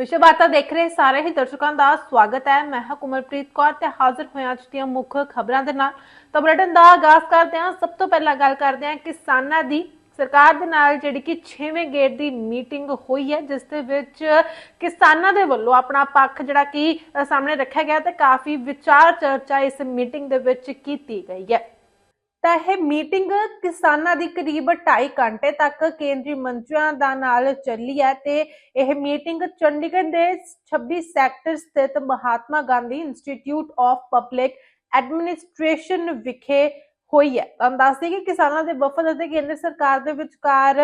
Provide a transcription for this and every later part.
ਵਿਸ਼ਵ ਵਾਰਤਾ ਦੇਖ ਰਹੇ ਸਾਰੇ ਹੀ ਦਰਸ਼ਕਾਂ ਦਾ ਸਵਾਗਤ ਹੈ। ਮੈਂ ਹਾਂ ਕੁਮਲਪ੍ਰੀਤ ਕੌਰ ਤੇ ਹਾਜ਼ਰ ਹੋਇਆ ਅੱਜ ਦੀਆਂ ਮੁੱਖ ਖਬਰਾਂ ਦੇ ਨਾਲ। ਤਾਂ ਬੁਲੇਟਿਨ ਦਾ ਆਗਾਜ਼ ਕਰਦੇ ਹਾਂ। ਸਭ ਤੋਂ ਪਹਿਲਾਂ ਗੱਲ ਕਰਦੇ ਹਾਂ ਕਿਸਾਨਾਂ ਦੀ। ਸਰਕਾਰ ਦੇ ਨਾਲ ਜਿਹੜੀ ਕਿ 6ਵੇਂ ਗੇਟ ਦੀ ਮੀਟਿੰਗ ਹੋਈ ਹੈ, ਜਿਸ ਦੇ ਵਿੱਚ ਕਿਸਾਨਾਂ ਦੇ ਵੱਲੋਂ ਆਪਣਾ ਪੱਖ ਜਿਹੜਾ ਕਿ ਸਾਹਮਣੇ ਰੱਖਿਆ ਗਿਆ ਤੇ ਕਾਫੀ ਵਿਚਾਰ ਚਰਚਾ ਇਸ ਮੀਟਿੰਗ ਦੇ ਵਿੱਚ ਕੀਤੀ ਗਈ ਹੈ। ਤਾਂ ਇਹ ਮੀਟਿੰਗ ਕਿਸਾਨਾਂ ਦੀ ਕਰੀਬ 2.5 ਘੰਟੇ ਤੱਕ ਕੇਂਦਰੀ ਮੰਤਰੀਆਂ ਦਾ ਨਾਲ ਚੱਲੀ ਹੈ ਤੇ ਇਹ ਮੀਟਿੰਗ ਚੰਡੀਗੜ੍ਹ ਦੇ 26 ਸੈਕਟਰ ਸਥਿਤ Mahatma Gandhi institute of public administration ਵਿਖੇ ਹੋਈ ਹੈ। ਤੁਹਾਨੂੰ ਦੱਸ ਕਿ ਕਿਸਾਨਾਂ ਦੇ ਵਫਦ ਅਤੇ ਕੇਂਦਰ ਸਰਕਾਰ ਦੇ ਵਿਚਕਾਰ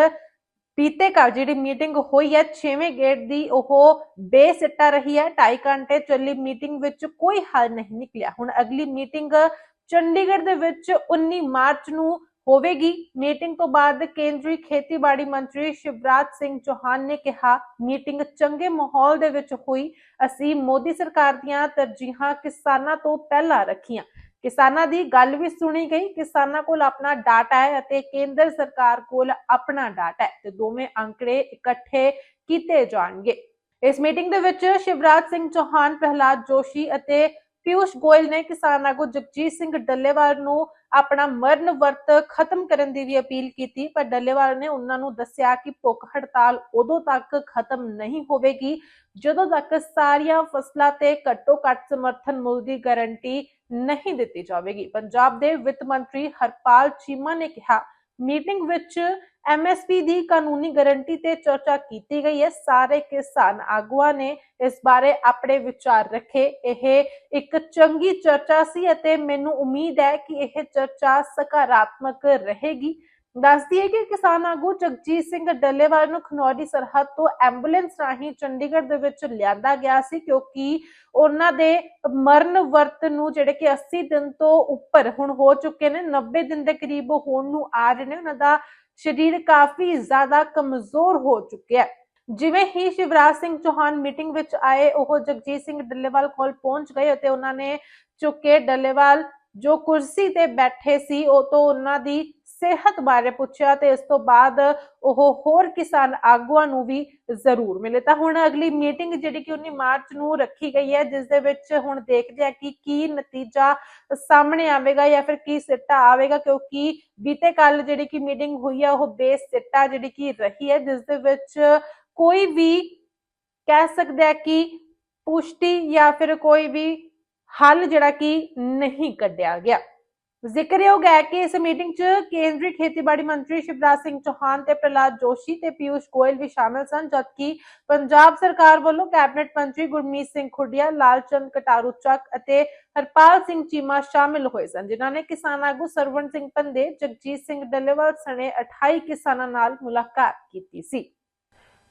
ਬੀਤੇ ਕੱਲ੍ਹ ਜਿਹੜੀ ਮੀਟਿੰਗ ਹੋਈ ਹੈ 6ਵੇਂ ਗੇਟ ਦੀ ਉਹ ਬੇਸਿੱਟਾ ਰਹੀ ਹੈ। 2.5 ਘੰਟੇ ਚੱਲੀ ਮੀਟਿੰਗ ਵਿੱਚ ਕੋਈ ਹੱਲ ਨਹੀਂ ਨਿਕਲਿਆ। ਹੁਣ ਅਗਲੀ ਮੀਟਿੰਗ ਚੰਡੀਗੜ੍ਹ ਦੇ ਵਿੱਚ 19 ਮਾਰਚ ਨੂੰ ਹੋਵੇਗੀ। ਮੀਟਿੰਗ ਤੋਂ ਬਾਅਦ ਕੇਂਦਰੀ ਖੇਤੀਬਾੜੀ ਮੰਤਰੀ ਸ਼ਿਵਰਾਜ ਸਿੰਘ ਚੌਹਾਨ ਨੇ ਕਿਹਾ, ਮੀਟਿੰਗ ਚੰਗੇ ਮਾਹੌਲ ਦੇ ਵਿੱਚ ਹੋਈ। ਅਸੀਂ ਮੋਦੀ ਸਰਕਾਰ ਦੀਆਂ ਤਰਜੀਹਾਂ ਕਿਸਾਨਾਂ ਤੋਂ ਪਹਿਲਾਂ ਰੱਖੀਆਂ। ਕਿਸਾਨਾਂ ਦੀ ਗੱਲ ਵੀ ਸੁਣੀ ਗਈ। ਕਿਸਾਨਾਂ ਕੋਲ ਆਪਣਾ ਡਾਟਾ ਹੈ ਅਤੇ ਕੇਂਦਰ ਸਰਕਾਰ ਕੋਲ ਆਪਣਾ ਡਾਟਾ ਹੈ ਤੇ ਦੋਵੇਂ ਅੰਕੜੇ ਇਕੱਠੇ ਕੀਤੇ ਜਾਣਗੇ। ਇਸ ਮੀਟਿੰਗ ਦੇ ਵਿੱਚ ਸ਼ਿਵਰਾਜ ਸਿੰਘ ਚੌਹਾਨ, ਪ੍ਰਹਲਾਦ ਜੋਸ਼ੀ ਅਤੇ ਪਿਊਸ਼ ਗੋਇਲ ਨੇ ਕਿਸਾਨ ਆਗੂ ਜਗਜੀਤ ਸਿੰਘ ਡੱਲੇਵਾਲ ਨੂੰ ਆਪਣਾ ਮਰਨ ਵਰਤ ਖਤਮ ਕਰਨ ਦੀ ਵੀ ਅਪੀਲ ਕੀਤੀ, ਪਰ ਡੱਲੇਵਾਲ ਨੇ ਉਹਨਾਂ ਨੂੰ ਦੱਸਿਆ ਕਿ ਭੁੱਖ ਹੜਤਾਲ ਉਦੋਂ ਤੱਕ ਖਤਮ ਨਹੀਂ ਹੋਵੇਗੀ ਜਦੋਂ ਤੱਕ ਸਾਰੀਆਂ ਫਸਲਾਂ ਤੇ ਘੱਟੋ ਘੱਟ ਸਮਰਥਨ ਮੁੱਲ ਦੀ ਗਾਰੰਟੀ ਨਹੀਂ ਦਿੱਤੀ ਜਾਵੇਗੀ। ਪੰਜਾਬ ਦੇ ਵਿੱਤ ਮੰਤਰੀ ਹਰਪਾਲ ਚੀਮਾ ਨੇ ਕਿਹਾ ਮੀਟਿੰਗ ਵਿੱਚ ਐਮਐਸਪੀ ਦੀ ਕਾਨੂੰਨੀ ਗਾਰੰਟੀ ਤੇ ਚਰਚਾ ਕੀਤੀ ਗਈ ਹੈ। ਸਾਰੇ ਕਿਸਾਨ ਆਗੂਆਂ ਨੇ ਇਸ ਬਾਰੇ ਆਪਣੇ ਵਿਚਾਰ ਰੱਖੇ। ਇਹ ਇੱਕ ਚੰਗੀ ਚਰਚਾ ਸੀ ਅਤੇ ਮੈਨੂੰ ਉਮੀਦ ਹੈ ਕਿ ਇਹ ਚਰਚਾ ਸਕਾਰਾਤਮਕ ਰਹੇਗੀ। ਦੱਸਦੀ ਹੈ ਕਿ ਕਿਸਾਨ ਆਗੂ ਜਗਜੀਤ ਸਿੰਘ ਡੱਲੇਵਾਲ ਨੂੰ ਖਨੌਰੀ ਸਰਹੱਦ ਤੋਂ ਐਂਬੂਲੈਂਸ ਰਾਹੀਂ ਚੰਡੀਗੜ੍ਹ ਦੇ ਵਿੱਚ ਲਿਆਂਦਾ ਗਿਆ ਸੀ ਕਿਉਂਕਿ ਉਹਨਾਂ ਦੇ ਮਰਨ ਵਰਤ ਨੂੰ ਜਿਹੜੇ ਕਿ 80 ਦਿਨ ਤੋਂ ਉੱਪਰ ਹੁਣ ਹੋ ਚੁੱਕੇ ਨੇ 90 ਦਿਨ ਦੇ ਕਰੀਬ ਹੋਣ ਨੂੰ ਆ ਰਹੇ ਨੇ, ਉਹਨਾਂ ਦਾ ਸਰੀਰ ਕਾਫੀ ਜ਼ਿਆਦਾ ਕਮਜ਼ੋਰ ਹੋ ਚੁੱਕਿਆ ਹੈ। ਜਿਵੇਂ ਹੀ ਸ਼ਿਵਰਾਜ ਸਿੰਘ ਚੌਹਾਨ ਮੀਟਿੰਗ ਵਿੱਚ ਆਏ, ਉਹ ਜਗਜੀਤ ਸਿੰਘ ਡੱਲੇਵਾਲ ਕੋਲ ਪਹੁੰਚ ਗਏ ਅਤੇ ਉਹਨਾਂ ਨੇ ਚੁੱਕੇ ਡੱਲੇਵਾਲ ਜੋ ਕੁਰਸੀ ਤੇ ਬੈਠੇ ਸੀ, ਉਹ ਤੋਂ ਉਹਨਾਂ ਦੀ ਸਿਹਤ ਬਾਰੇ ਪੁੱਛਿਆ ਤੇ ਇਸ ਤੋਂ ਬਾਅਦ ਉਹ ਹੋਰ ਕਿਸਾਨ ਆਗੂਆਂ ਨੂੰ ਵੀ ਜ਼ਰੂਰ ਮਿਲੇ। ਤਾਂ ਹੁਣ ਅਗਲੀ ਮੀਟਿੰਗ ਜਿਹੜੀ ਕਿ 19 ਮਾਰਚ ਨੂੰ ਰੱਖੀ ਗਈ ਹੈ, ਜਿਸ ਦੇ ਵਿੱਚ ਹੁਣ ਦੇਖਦੇ ਆ ਕਿ ਕੀ ਨਤੀਜਾ ਸਾਹਮਣੇ ਆਵੇਗਾ ਜਾਂ ਫਿਰ ਕੀ ਸਿੱਟਾ ਆਵੇਗਾ, ਕਿਉਂਕਿ ਬੀਤੇ ਕੱਲ ਜਿਹੜੀ ਕਿ ਮੀਟਿੰਗ ਹੋਈ ਹੈ ਉਹ ਬੇਸ ਸਿੱਟਾ ਜਿਹੜੀ ਕਿ ਰਹੀ ਹੈ, ਜਿਸ ਦੇ ਵਿੱਚ ਕੋਈ ਵੀ ਕਹਿ ਸਕਦਾ ਹੈ ਕਿ ਪੁਸ਼ਟੀ ਜਾਂ ਫਿਰ ਕੋਈ ਵੀ ਹੱਲ ਜਿਹੜਾ ਕਿ ਨਹੀਂ ਕੱਢਿਆ ਗਿਆ। ਜ਼ਿਕਰਯੋਗ ਹੈ ਕਿ ਇਸ ਮੀਟਿੰਗ 'ਚ ਕੇਂਦਰੀ ਖੇਤੀਬਾੜੀ ਮੰਤਰੀ ਸ਼ਿਵਰਾਜ ਸਿੰਘ ਚੌਹਾਨ ਤੇ ਪ੍ਰਹਲਾਦ ਜੋਸ਼ੀ ਤੇ ਪਿਊਸ਼ ਗੋਇਲ ਵੀ ਸ਼ਾਮਲ ਸਨ, ਜਦਕਿ ਪੰਜਾਬ ਸਰਕਾਰ ਵੱਲੋਂ ਕੈਬਨਿਟ ਮੰਤਰੀ ਗੁਰਮੀਤ ਸਿੰਘ ਖੁੱਡੀਆ, ਲਾਲਚੰਦ ਕਟਾਰੂ ਚੱਕ ਅਤੇ ਹਰਪਾਲ ਸਿੰਘ ਚੀਮਾ ਸ਼ਾਮਿਲ ਹੋਏ ਸਨ, ਜਿਨ੍ਹਾਂ ਨੇ ਕਿਸਾਨ ਆਗੂ ਸਰਵਣ ਸਿੰਘ ਪੰਦੇ, ਜਗਜੀਤ ਸਿੰਘ ਡੱਲੇਵਾਲ ਸਣੇ 28 ਕਿਸਾਨਾਂ ਨਾਲ ਮੁਲਾਕਾਤ ਕੀਤੀ ਸੀ।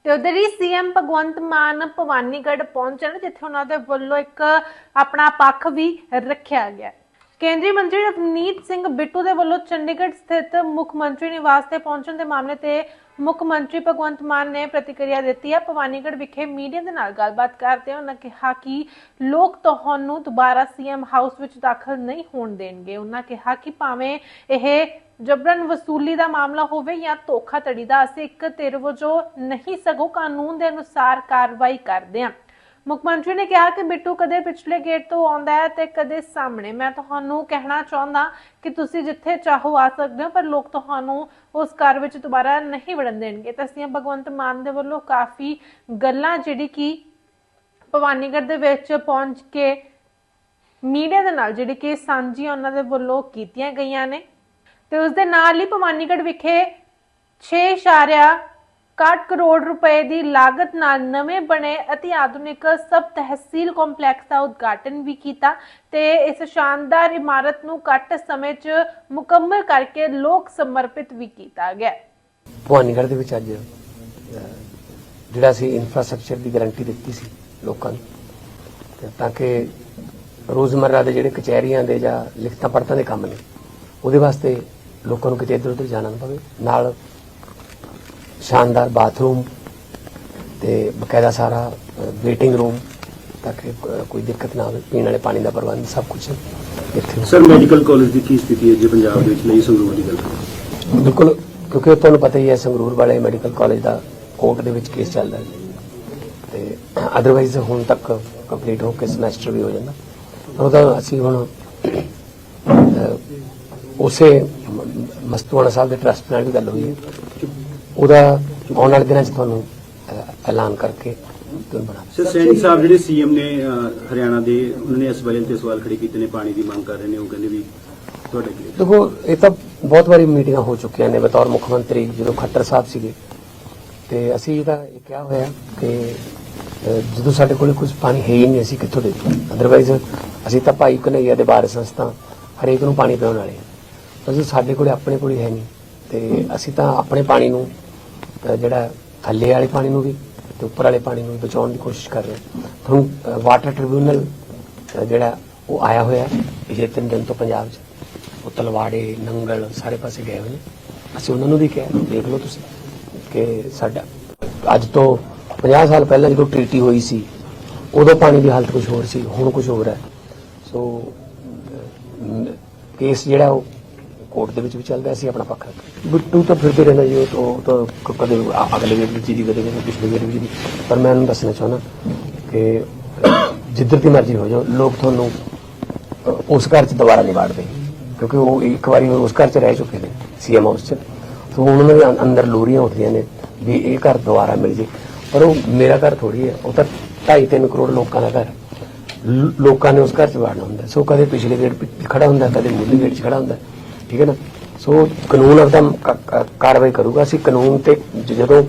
ਤੇ ਉਧਰ ਹੀ ਸੀਐਮ ਭਗਵੰਤ ਮਾਨ ਭਵਾਨੀਗੜ੍ਹ ਪਹੁੰਚਣ, ਜਿੱਥੇ ਉਹਨਾਂ ਦੇ ਵੱਲੋਂ ਇੱਕ ਆਪਣਾ ਪੱਖ ਵੀ ਰੱਖਿਆ ਗਿਆ ਕੇਂਦਰੀ ਮੰਤਰੀ ਰਵਨੀਤ ਸਿੰਘ ਬਿੱਟੂ ਦੇ ਵੱਲੋਂ ਚੰਡੀਗੜ੍ਹ ਸਥਿਤ ਮੁੱਖ ਮੰਤਰੀ ਨਿਵਾਸ ਤੇ ਪਹੁੰਚਣ ਦੇ ਮਾਮਲੇ ਤੇ ਮੁੱਖ ਮੰਤਰੀ ਭਗਵੰਤ ਮਾਨ ਨੇ ਪ੍ਰਤੀਕਿਰਿਆ ਦਿੱਤੀ ਹੈ। ਭਵਾਨੀਗੜ੍ਹ ਵਿਖੇ ਮੀਡੀਆ ਦੇ ਨਾਲ ਗੱਲਬਾਤ ਕਰਦੇ ਉਹਨਾਂ ਕਿਹਾ ਕਿ ਲੋਕ ਤੁਹਾਨੂੰ ਦੁਬਾਰਾ ਸੀਐਮ ਹਾਊਸ ਵਿੱਚ ਦਾਖਲ ਨਹੀਂ ਹੋਣ ਦੇਣਗੇ। ਉਹਨਾਂ ਕਿਹਾ ਕਿ ਭਾਵੇਂ ਇਹ ਜਬਰਨ ਵਸੂਲੀ ਦਾ ਮਾਮਲਾ ਹੋਵੇ ਜਾਂ ਧੋਖਾ ਧੜੀ ਦਾ, ਅਸੀਂ ਇੱਕ ਧਿਰ ਵਜੋਂ ਨਹੀਂ ਸਗੋਂ ਕਾਨੂੰਨ ਦੇ ਅਨੁਸਾਰ ਕਾਰਵਾਈ ਕਰਦੇ ਹਾਂ। ਮੁੱਖ ਮੰਤਰੀ ਨੇ ਕਿਹਾ ਕਿ ਬਿੱਟੂ ਕਦੇ ਪਿਛਲੇ ਗੇਟ ਤੋਂ ਆਉਂਦਾ ਹੈ ਤੇ ਕਦੇ ਸਾਹਮਣੇ। ਮੈਂ ਤੁਹਾਨੂੰ ਕਹਿਣਾ ਚਾਹੁੰਦਾ ਕਿ ਤੁਸੀਂ ਜਿੱਥੇ ਚਾਹੋ ਆ ਸਕਦੇ ਹੋ, ਪਰ ਲੋਕ ਤੁਹਾਨੂੰ ਉਸ ਘਰ ਵਿੱਚ ਦੁਬਾਰਾ ਨਹੀਂ ਵੜਨ ਦੇਣਗੇ। ਤਾਂ ਸੀਐਮ ਭਗਵੰਤ ਮਾਨ ਦੇ ਵੱਲੋਂ ਕਾਫੀ ਗੱਲਾਂ ਜਿਹੜੀ ਕਿ ਭਵਾਨੀਗੜ੍ਹ ਦੇ ਵਿੱਚ ਪਹੁੰਚ ਕੇ ਮੀਡੀਆ ਦੇ ਨਾਲ ਜਿਹੜੀ ਕਿ ਸਾਂਝੀਆਂ ਉਹਨਾਂ ਦੇ ਵੱਲੋਂ ਕੀਤੀਆਂ ਗਈਆਂ ਨੇ। ਤੇ ਉਸ ਦੇ ਨਾਲ ਹੀ ਭਵਾਨੀਗੜ੍ਹ ਵਿਖੇ 6.61 ਕਰੋੜ ਰੁਪਏ ਦੀ ਲਾਗਤ ਨਾਲ ਨਵੇਂ ਬਣੇ ਅਤੀ ਆਧੁਨਿਕ ਸਬ ਤਹਿਸੀਲ ਕੰਪਲੈਕਸ ਦਾ ਉਦਘਾਟਨ ਵੀ ਕੀਤਾ ਤੇ ਇਸ ਸ਼ਾਨਦਾਰ ਇਮਾਰਤ ਨੂੰ ਘੱਟ ਸਮੇਂ 'ਚ ਮੁਕੰਮਲ ਕਰਕੇ ਲੋਕ ਸਮਰਪਿਤ ਵੀ ਕੀਤਾ ਗਿਆ। ਭਵਾਨੀਗੜ੍ਹ ਦੇ ਵਿੱਚ ਅੱਜ ਜਿਹੜਾ ਸੀ ਇਨਫਰਾਸਟ੍ਰਕਚਰ ਦੀ ਗਾਰੰਟੀ ਦਿੱਤੀ ਸੀ ਲੋਕਾਂ ਨੂੰ, ਤਾਂ ਕਿ ਰੋਜ਼ਮਰਰਾ ਦੇ ਜਿਹੜੇ ਕਚਹਿਰੀਆਂ ਦੇ ਜਾਂ ਲਿਖਤਾਂ ਪੜਤਾਂ ਦੇ ਕੰਮ ਨੇ, ਉਹਦੇ ਵਾਸਤੇ ਲੋਕਾਂ ਨੂੰ ਕਿਤੇ ਇੱਧਰ ਉੱਧਰ ਜਾਣਾ ਨਾ ਪਵੇ, ਨਾਲ ਸ਼ਾਨਦਾਰ ਬਾਥਰੂਮ ਤੇ ਬਕਾਇਦਾ ਸਾਰਾ ਵੇਟਿੰਗ ਰੂਮ ਤਾਂ ਕਿ ਕੋਈ ਦਿੱਕਤ ਨਾ ਆਵੇ ਪੀਣ ਵਾਲੇ ਪਾਣੀ ਦਾ ਪ੍ਰਬੰਧ ਸਭ ਕੁਝ ਇੱਥੇ ਸਰ ਮੈਡੀਕਲ ਕਾਲਜ ਦੀ ਕੀ ਸਥਿਤੀ ਹੈ ਜੇ ਪੰਜਾਬ ਦੇ ਵਿੱਚ ਨਹੀਂ ਸੰਗਰੂਰ ਦੀ ਗੱਲ ਬਿਲਕੁਲ ਕਿਉਂਕਿ ਤੁਹਾਨੂੰ ਪਤਾ ਹੀ ਹੈ ਸੰਗਰੂਰ ਵਾਲੇ ਮੈਡੀਕਲ ਕਾਲਜ ਦਾ ਕੋਰਟ ਦੇ ਵਿੱਚ ਕੇਸ ਚੱਲਦਾ ਹੈ ਤੇ ਅਦਰਵਾਈਜ਼ ਹੁਣ ਤੱਕ ਕੰਪਲੀਟ ਹੋ ਕੇ ਸਮੈਸਟਰ ਵੀ ਹੋ ਜਾਂਦਾ। ਉਹਦਾ ਅਸੀਂ ਹੁਣ ਉਸੇ ਮਸਤੂਆਣਾ ਸਾਹਿਬ ਦੇ ਟਰਸਟ ਨਾਲ ਵੀ ਗੱਲ ਹੋਈ ਹੈ। ਉਹਦਾ ਆਉਣ ਵਾਲੇ ਦਿਨਾਂ 'ਚ ਤੁਹਾਨੂੰ ਐਲਾਨ ਕਰਕੇ ਸਰ ਸੈਣੀ ਸਾਹਿਬ ਜਿਹੜੇ ਸੀਐਮ ਨੇ ਹਰਿਆਣਾ ਦੇ ਉਹਨਾਂ ਨੇ ਇਸ ਬਾਰੇ ਤੇ ਸਵਾਲ ਖੜੇ ਕੀਤੇ ਨੇ ਪਾਣੀ ਦੀ ਮੰਗ ਕਰ ਰਹੇ ਨੇ ਉਹ ਕਹਿੰਦੇ ਵੀ ਤੁਹਾਡਾ ਕੀ ਦੇਖੋ ਇਹ ਤਾਂ ਬਹੁਤ ਵਾਰੀ ਮੀਟਿੰਗਾਂ ਹੋ ਚੁੱਕੀਆਂ ਨੇ ਬਤੌਰ ਮੁੱਖ ਮੰਤਰੀ ਜਦੋਂ ਖੱਟਰ ਸਾਹਿਬ ਸੀਗੇ। ਤੇ ਅਸੀਂ ਇਹਦਾ ਇਹ ਕਿਹਾ ਹੋਇਆ ਕਿ ਜਦੋਂ ਸਾਡੇ ਕੋਲ ਕੁਝ ਪਾਣੀ ਹੈ ਹੀ ਨਹੀਂ ਅਸੀਂ ਕਿੱਥੋਂ ਦੇ ਅਦਰਵਾਈਜ਼ ਅਸੀਂ ਤਾਂ ਭਾਈ ਕਨਈਆ ਦੇ ਬਾਰੇ ਸੰਸਥਾ ਹਰੇਕ ਨੂੰ ਪਾਣੀ ਪਿਆਉਣ ਵਾਲੇ ਜਦੋਂ ਸਾਡੇ ਕੋਲੇ ਆਪਣੇ ਕੋਲੇ ਹੈ ਨਹੀਂ ਤੇ ਅਸੀਂ ਤਾਂ ਆਪਣੇ ਪਾਣੀ ਨੂੰ ਜਿਹੜਾ ਥੱਲੇ ਵਾਲੇ ਪਾਣੀ ਨੂੰ ਵੀ ਤੇ ਉੱਪਰ ਵਾਲੇ ਪਾਣੀ ਨੂੰ ਵੀ ਬਚਾਉਣ ਦੀ ਕੋਸ਼ਿਸ਼ ਕਰ ਰਹੇ। ਹੁਣ ਵਾਟਰ ਟ੍ਰਿਬਿਊਨਲ ਜਿਹੜਾ ਉਹ ਆਇਆ ਹੋਇਆ ਪਿਛਲੇ ਤਿੰਨ ਦਿਨ ਤੋਂ ਪੰਜਾਬ 'ਚ। ਉਹ ਤਲਵਾੜੇ, ਨੰਗਲ ਸਾਰੇ ਪਾਸੇ ਗਏ ਹੋਏ ਨੇ। ਅਸੀਂ ਉਹਨਾਂ ਨੂੰ ਵੀ ਕਿਹਾ, ਦੇਖ ਲਓ ਤੁਸੀਂ ਕਿ ਸਾਡਾ ਅੱਜ ਤੋਂ 50 ਸਾਲ ਪਹਿਲਾਂ ਜਦੋਂ ਟ੍ਰੀਟੀ ਹੋਈ ਸੀ, ਉਦੋਂ ਪਾਣੀ ਦੀ ਹਾਲਤ ਕੁਝ ਹੋਰ ਸੀ, ਹੁਣ ਕੁਝ ਹੋਰ ਹੈ। ਸੋ ਕੇਸ ਜਿਹੜਾ ਉਹ ਕੋਰਟ ਦੇ ਵਿੱਚ ਵੀ ਚੱਲ ਰਿਹਾ ਸੀ ਆਪਣਾ ਪੱਖ ਰੱਖ ਬਿੱਟੂ ਤਾਂ ਫਿਰਦੇ ਰਹਿੰਦਾ ਜੀ ਉਹ ਤਾਂ- ਉਹ ਤਾਂ ਕ- ਕਦੇ ਅ- ਅਗਲੇ ਵੇਲੇ ਵਿੱਚ ਜੀ ਕਦੇ ਕਦੇ ਪਿਛਲੇ ਵੇਲੇ ਵਿੱਚ ਜੀ ਪਰ ਮੈਂ ਉਹਨੂੰ ਦੱਸਣਾ ਚਾਹੁੰਦਾ ਕਿ ਜਿੱਧਰ ਦੀ ਮਰਜ਼ੀ ਹੋ ਜਾਓ ਲੋਕ ਤੁਹਾਨੂੰ ਅ, ਉਸ ਘਰ 'ਚ ਦੁਬਾਰਾ ਨਹੀਂ ਵਾੜਦੇ ਕਿਉਂਕਿ ਉਹ ਇੱਕ ਵਾਰੀ ਉਸ ਘਰ 'ਚ ਰਹਿ ਚੁੱਕੇ ਨੇ ਸੀਐਮ ਹਾਊਸ 'ਚ। ਸੋ ਹੁਣ ਉਹਨਾਂ ਦੇ ਅੰ- ਅੰਦਰ ਲੋਰੀਆਂ ਉੱਠਦੀਆਂ ਨੇ ਵੀ ਇਹ ਘਰ ਦੁਬਾਰਾ ਮਿਲ ਜੇ। ਪਰ ਉਹ ਮੇਰਾ ਘਰ ਥੋੜੀ ਹੈ ਉਹ ਤਾਂ 2.5 ਕਰੋੜ ਲੋਕਾਂ ਦਾ ਘਰ ਹੈ। ਲ- ਲੋਕਾਂ ਨੇ ਉਸ ਘਰ 'ਚ ਵਾੜਨਾ ਹੁੰਦਾ। ਸੋ ਕਦੇ ਪਿਛਲੇ ਗੇਟ 'ਤੇ ਖੜਾ ਹੁੰਦਾ ਕਦੇ ਮੁੱਢਲੇ ਗੇਟ 'ਚ ਖੜਾ ਹੁੰਦਾ। ਠੀਕ ਹੈ ਨਾ? ਸੋ ਕਾਨੂੰਨ ਆਪਦਾ ਕਾਰਵਾਈ ਕਰੂਗਾ। ਅਸੀਂ ਕਾਨੂੰਨ ਤੇ ਜਦੋਂ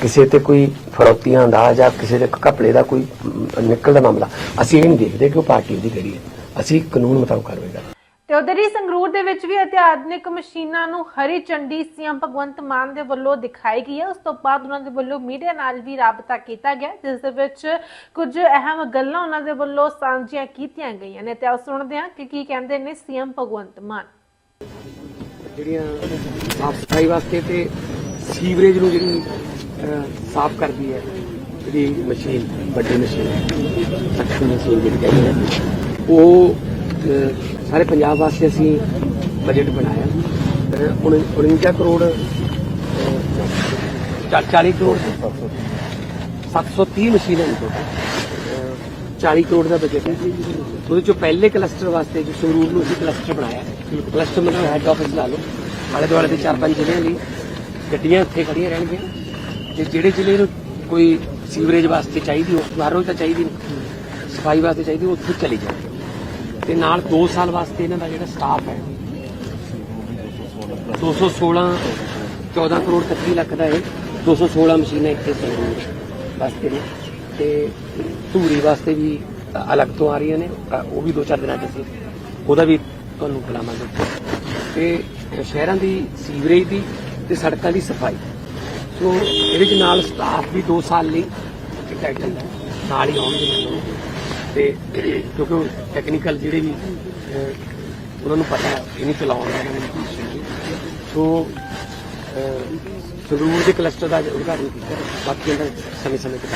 ਕਿਸੇ ਤੇ ਕੋਈ ਫਰੌਤੀਆਂ ਦਾ ਜਾਂ ਕਿਸੇ ਦੇ ਘਪਲੇ ਦਾ ਕੋਈ ਨਿਕਲਦਾ ਮਾਮਲਾ, ਅਸੀਂ ਇਹ ਨਹੀਂ ਦੇਖਦੇ ਕਿ ਉਹ ਪਾਰਟੀ ਦੀ ਕਿਹੜੀ ਹੈ। ਅਸੀਂ ਕਾਨੂੰਨ ਮੁਤਾਬਕ ਕਾਰਵਾਈ ਕਰਦੇ ਤੇ ਉਧਰ ਹੀ ਸੰਗਰੂਰ ਦੇ ਵਿੱਚ ਵੀ ਅਤਿਆਧੁਨਿਕ ਮਸ਼ੀਨਾਂ ਨੂੰ ਹਰੀ ਝੰਡੀ ਸੀਐਮ ਭਗਵੰਤ ਮਾਨ ਦੇ ਵੱਲੋਂ ਦਿਖਾਈ ਗਈ ਹੈ। ਉਸ ਤੋਂ ਬਾਅਦ ਉਹਨਾਂ ਦੇ ਵੱਲੋਂ ਮੀਡੀਆ ਨਾਲ ਵੀ ਰਾਬਤਾ ਕੀਤਾ ਗਿਆ, ਜਿਸ ਦੇ ਵਿੱਚ ਕੁਝ ਅਹਿਮ ਗੱਲਾਂ ਉਹਨਾਂ ਦੇ ਵੱਲੋਂ ਸਾਂਝੀਆਂ ਕੀਤੀਆਂ ਗਈਆਂ ਨੇ। ਤੇ ਆਓ ਸੁਣਦੇ ਹਾਂ ਕਿ ਕੀ ਕਹਿੰਦੇ ਨੇ ਸੀਐਮ ਭਗਵੰਤ ਮਾਨ। ਜਿਹੜੀਆਂ ਸਾਫ਼ ਸਫ਼ਾਈ ਵਾਸਤੇ ਤੇ ਸੀਵਰੇਜ ਨੂੰ ਜਿਹੜੀ ਸਾਫ਼ ਕਰਦੀ ਹੈ ਜਿਹੜੀ ਮਸ਼ੀਨ ਵੱਡੀ ਮਸ਼ੀਨ ਸਖਤ ਮਸ਼ੀਨ ਜਿਹੜੀ ਕਹਿੰਦੇ ਨੇ ਉਹ ਸਾਰੇ ਪੰਜਾਬ ਵਾਸਤੇ ਅਸੀਂ ਬਜਟ ਬਣਾਇਆ। ਅਹ, 49 ਕਰੋੜ ਅਹ, 40 ਕਰੋੜ 730 ਮਸ਼ੀਨਾਂ ਨੇ total। ਅਹ, 40 ਕਰੋੜ ਦਾ ਬਜਟ ਹੈ। ਉਹਦੇ ਚੋਂ ਪਹਿਲੇ ਕਲਸਟਰ ਵਾਸਤੇ ਜੋ ਸੰਗਰੂਰ ਨੂੰ ਅਸੀਂ ਕਲਸਟਰ ਬਣਾਇਆ ਕਲਸਟਰ ਮਤਲਬ ਹੈੱਡ ਆਫਿਸ ਲਾ ਲਓ। ਆਲੇ ਦੁਆਲੇ ਦੇ ਚਾਰ ਪੰਜ ਜ਼ਿਲ੍ਹਿਆਂ ਲਈ ਗੱਡੀਆਂ ਇੱਥੇ ਖੜੀਆਂ ਰਹਿਣਗੀਆਂ। ਤੇ ਜਿਹੜੇ ਜ਼ਿਲ੍ਹੇ ਨੂੰ ਕੋਈ ਸੀਵਰੇਜ ਵਾਸਤੇ ਚਾਹੀਦੀ ਉਹ ਬਾਹਰੋਂ ਤਾਂ ਚਾਹੀਦੀ ਸਫ਼ਾਈ ਵਾਸਤੇ ਚਾਹੀਦੀ, ਉਹ ਉੱਥੇ ਚਲੀ ਜਾਵੇ ਤੇ ਨਾਲ 2 ਸਾਲ ਵਾਸਤੇ ਇਹਨਾਂ ਦਾ ਜਿਹੜਾ ਸਟਾਫ ਹੈ 216 14 ਕਰੋੜ 31 ਲੱਖ ਦਾ ਹੈ 216 ਮਸ਼ੀਨਾਂ ਇੱਥੇ ਸੰਗਰੂਰ ਵਾਸਤੇ ਨੇ। ਤੇ ਧੂਰੀ ਵਾਸਤੇ ਵੀ ਅਲੱਗ ਤੋਂ ਆ ਰਹੀਆਂ ਨੇ ਉਹ ਵੀ ਦੋ ਚਾਰ ਦਿਨਾਂ ਚ ਅਸੀਂ ਉਹਦਾ ਵੀ ਤੁਹਾਨੂੰ ਬੁਲਾਵਾਂਗੇ। ਤੇ ਸ਼ਹਿਰਾਂ ਦੀ ਸੀਵਰੇਜ ਦੀ ਤੇ ਸੜਕਾਂ ਦੀ ਸਫ਼ਾਈ। ਸੋ ਇਹਦੇ ਚ ਨਾਲ ਸਟਾਫ ਵੀ 2 ਸਾਲ ਲਈ ਟਾਈਟਲ ਨਾਲ ਹੀ ਆਉਣਗੇ ਮੈਨੂੰ ਤੇ ਕਿਉਂਕਿ ਟੈਕਨੀਕਲ ਜਿਹੜੇ ਵੀ ਉਹਨਾਂ ਨੂੰ ਪਤਾ ਇਹ ਨਹੀਂ ਚਲਾਉਣ ਦਾ ਸੋ ਅਹ, ਸੰਗਰੂਰ ਦੇ ਕਲਸਟਰ ਦਾ ਉਦਘਾਟਨ ਕੀਤਾ ਬਾਕੀ ਇਹਨਾਂ ਸਮੇਂ ਸਮੇਂ ਤੇ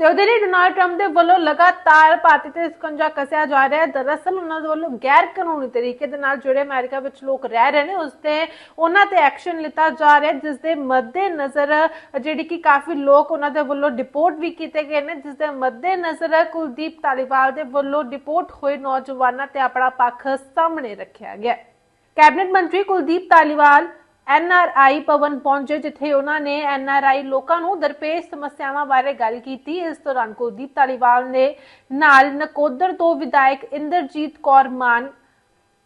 ਤੇ ਉਹਦੇ ਲਈ ਡੋਨਾਲਡ ਟਰੰਪ ਦੇ ਵੱਲੋਂ ਲਗਾਤਾਰ ਭਾਰਤੀ ਤੇ ਸਕੰਜਾ ਕੱਸਿਆ ਜਾ ਰਿਹਾ ਹੈ। ਦਰਅਸਲ ਉਹਨਾਂ ਦੇ ਵੱਲੋਂ ਗੈਰ ਕਾਨੂੰਨੀ ਤਰੀਕੇ ਦੇ ਨਾਲ ਜਿਹੜੇ ਅਮਰੀਕਾ ਵਿੱਚ ਲੋਕ ਰਹਿ ਰਹੇ ਨੇ, ਉਸ ਤੇ ਉਹਨਾਂ ਤੇ ਐਕਸ਼ਨ ਲਿੱਤਾ ਜਾ ਰਿਹਾ ਜਿਸ ਦੇ ਮੱਦੇ ਨਜ਼ਰ ਜਿਹੜੀ ਕਿ ਕਾਫੀ ਲੋਕ ਉਹਨਾਂ ਦੇ ਵੱਲੋਂ ਡਿਪੋਰਟ ਵੀ ਕੀਤੇ ਗਏ ਨੇ, ਜਿਸ ਦੇ ਮੱਦੇ ਨਜ਼ਰ ਕੁਲਦੀਪ ਧਾਲੀਵਾਲ ਦੇ ਵੱਲੋਂ ਡਿਪੋਰਟ ਹੋਏ ਨੌਜਵਾਨਾਂ ਤੇ ਆਪਣਾ ਪੱਖ ਸਾਹਮਣੇ ਰੱਖਿਆ ਗਿਆ ਕੈਬਨਿਟ ਮੰਤਰੀ ਕੁਲਦੀਪ ਧਾਲੀਵਾਲ ਐਨਆਰਆਈ ਪਵਨ ਪਹੁੰਚੇ, ਜਿੱਥੇ ਉਹਨਾਂ ਨੇ ਐਨਆਰਆਈ ਲੋਕਾਂ ਨੂੰ ਦਰਪੇਸ਼ ਸਮੱਸਿਆਵਾਂ ਬਾਰੇ ਗੱਲ ਕੀਤੀ। ਇਸ ਦੌਰਾਨ ਕੁਲਦੀਪ ਧਾਲੀਵਾਲ ਨੇ ਨਾਲ ਨਕੋਦਰ ਤੋਂ ਵਿਧਾਇਕ ਇੰਦਰਜੀਤ ਕੌਰ ਮਾਨ,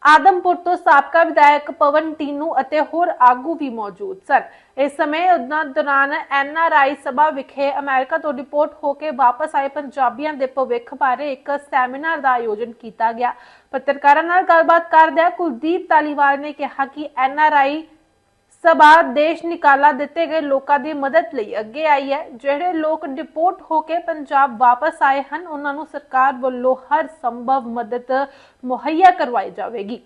ਆਦਮਪੁਰ ਤੋਂ ਸਾਬਕਾ ਵਿਧਾਇਕ ਪਵਨ ਟੀਨੂ ਅਤੇ ਹੋਰ ਆਗੂ ਵੀ ਮੌਜੂਦ ਸਨ। ਇਸ ਸਮੇਂ ਉਹਨਾਂ ਦੌਰਾਨ ਐਨਆਰਆਈ ਸਭਾ ਵਿਖੇ ਅਮਰੀਕਾ ਤੋਂ ਰਿਪੋਰਟ ਹੋ ਕੇ ਵਾਪਸ ਆਏ। ਪੰਜਾਬੀਆਂ ਦੇ ਭਵਿੱਖ ਬਾਰੇ ਇੱਕ ਸੈਮੀਨਾਰ ਦਾ ਆਯੋਜਨ ਕੀਤਾ ਗਿਆ। ਪੱਤਰਕਾਰਾਂ ਨਾਲ ਗੱਲਬਾਤ ਕਰਦਿਆਂ ਕੁਲਦੀਪ ਧਾਲੀਵਾਲ ਨੇ ਕਿਹਾ ਕਿ ਐਨਆਰਆਈ ਸਭਾ ਦੇਸ਼ ਨਿਕਾਲਾ ਦਿੱਤੇ ਗਏ ਲੋਕਾਂ ਦੀ ਮਦਦ ਲਈ ਅੱਗੇ ਆਈ ਹੈ। ਜਿਹੜੇ ਲੋਕ ਡਿਪੋਰਟ ਹੋ ਕੇ ਪੰਜਾਬ ਵਾਪਸ ਆਏ ਹਨ, ਉਹਨਾਂ ਨੂੰ ਸਰਕਾਰ ਵੱਲੋਂ ਹਰ ਸੰਭਵ ਮਦਦ ਮੁਹੱਈਆ ਕਰਵਾਈ ਜਾਵੇਗੀ।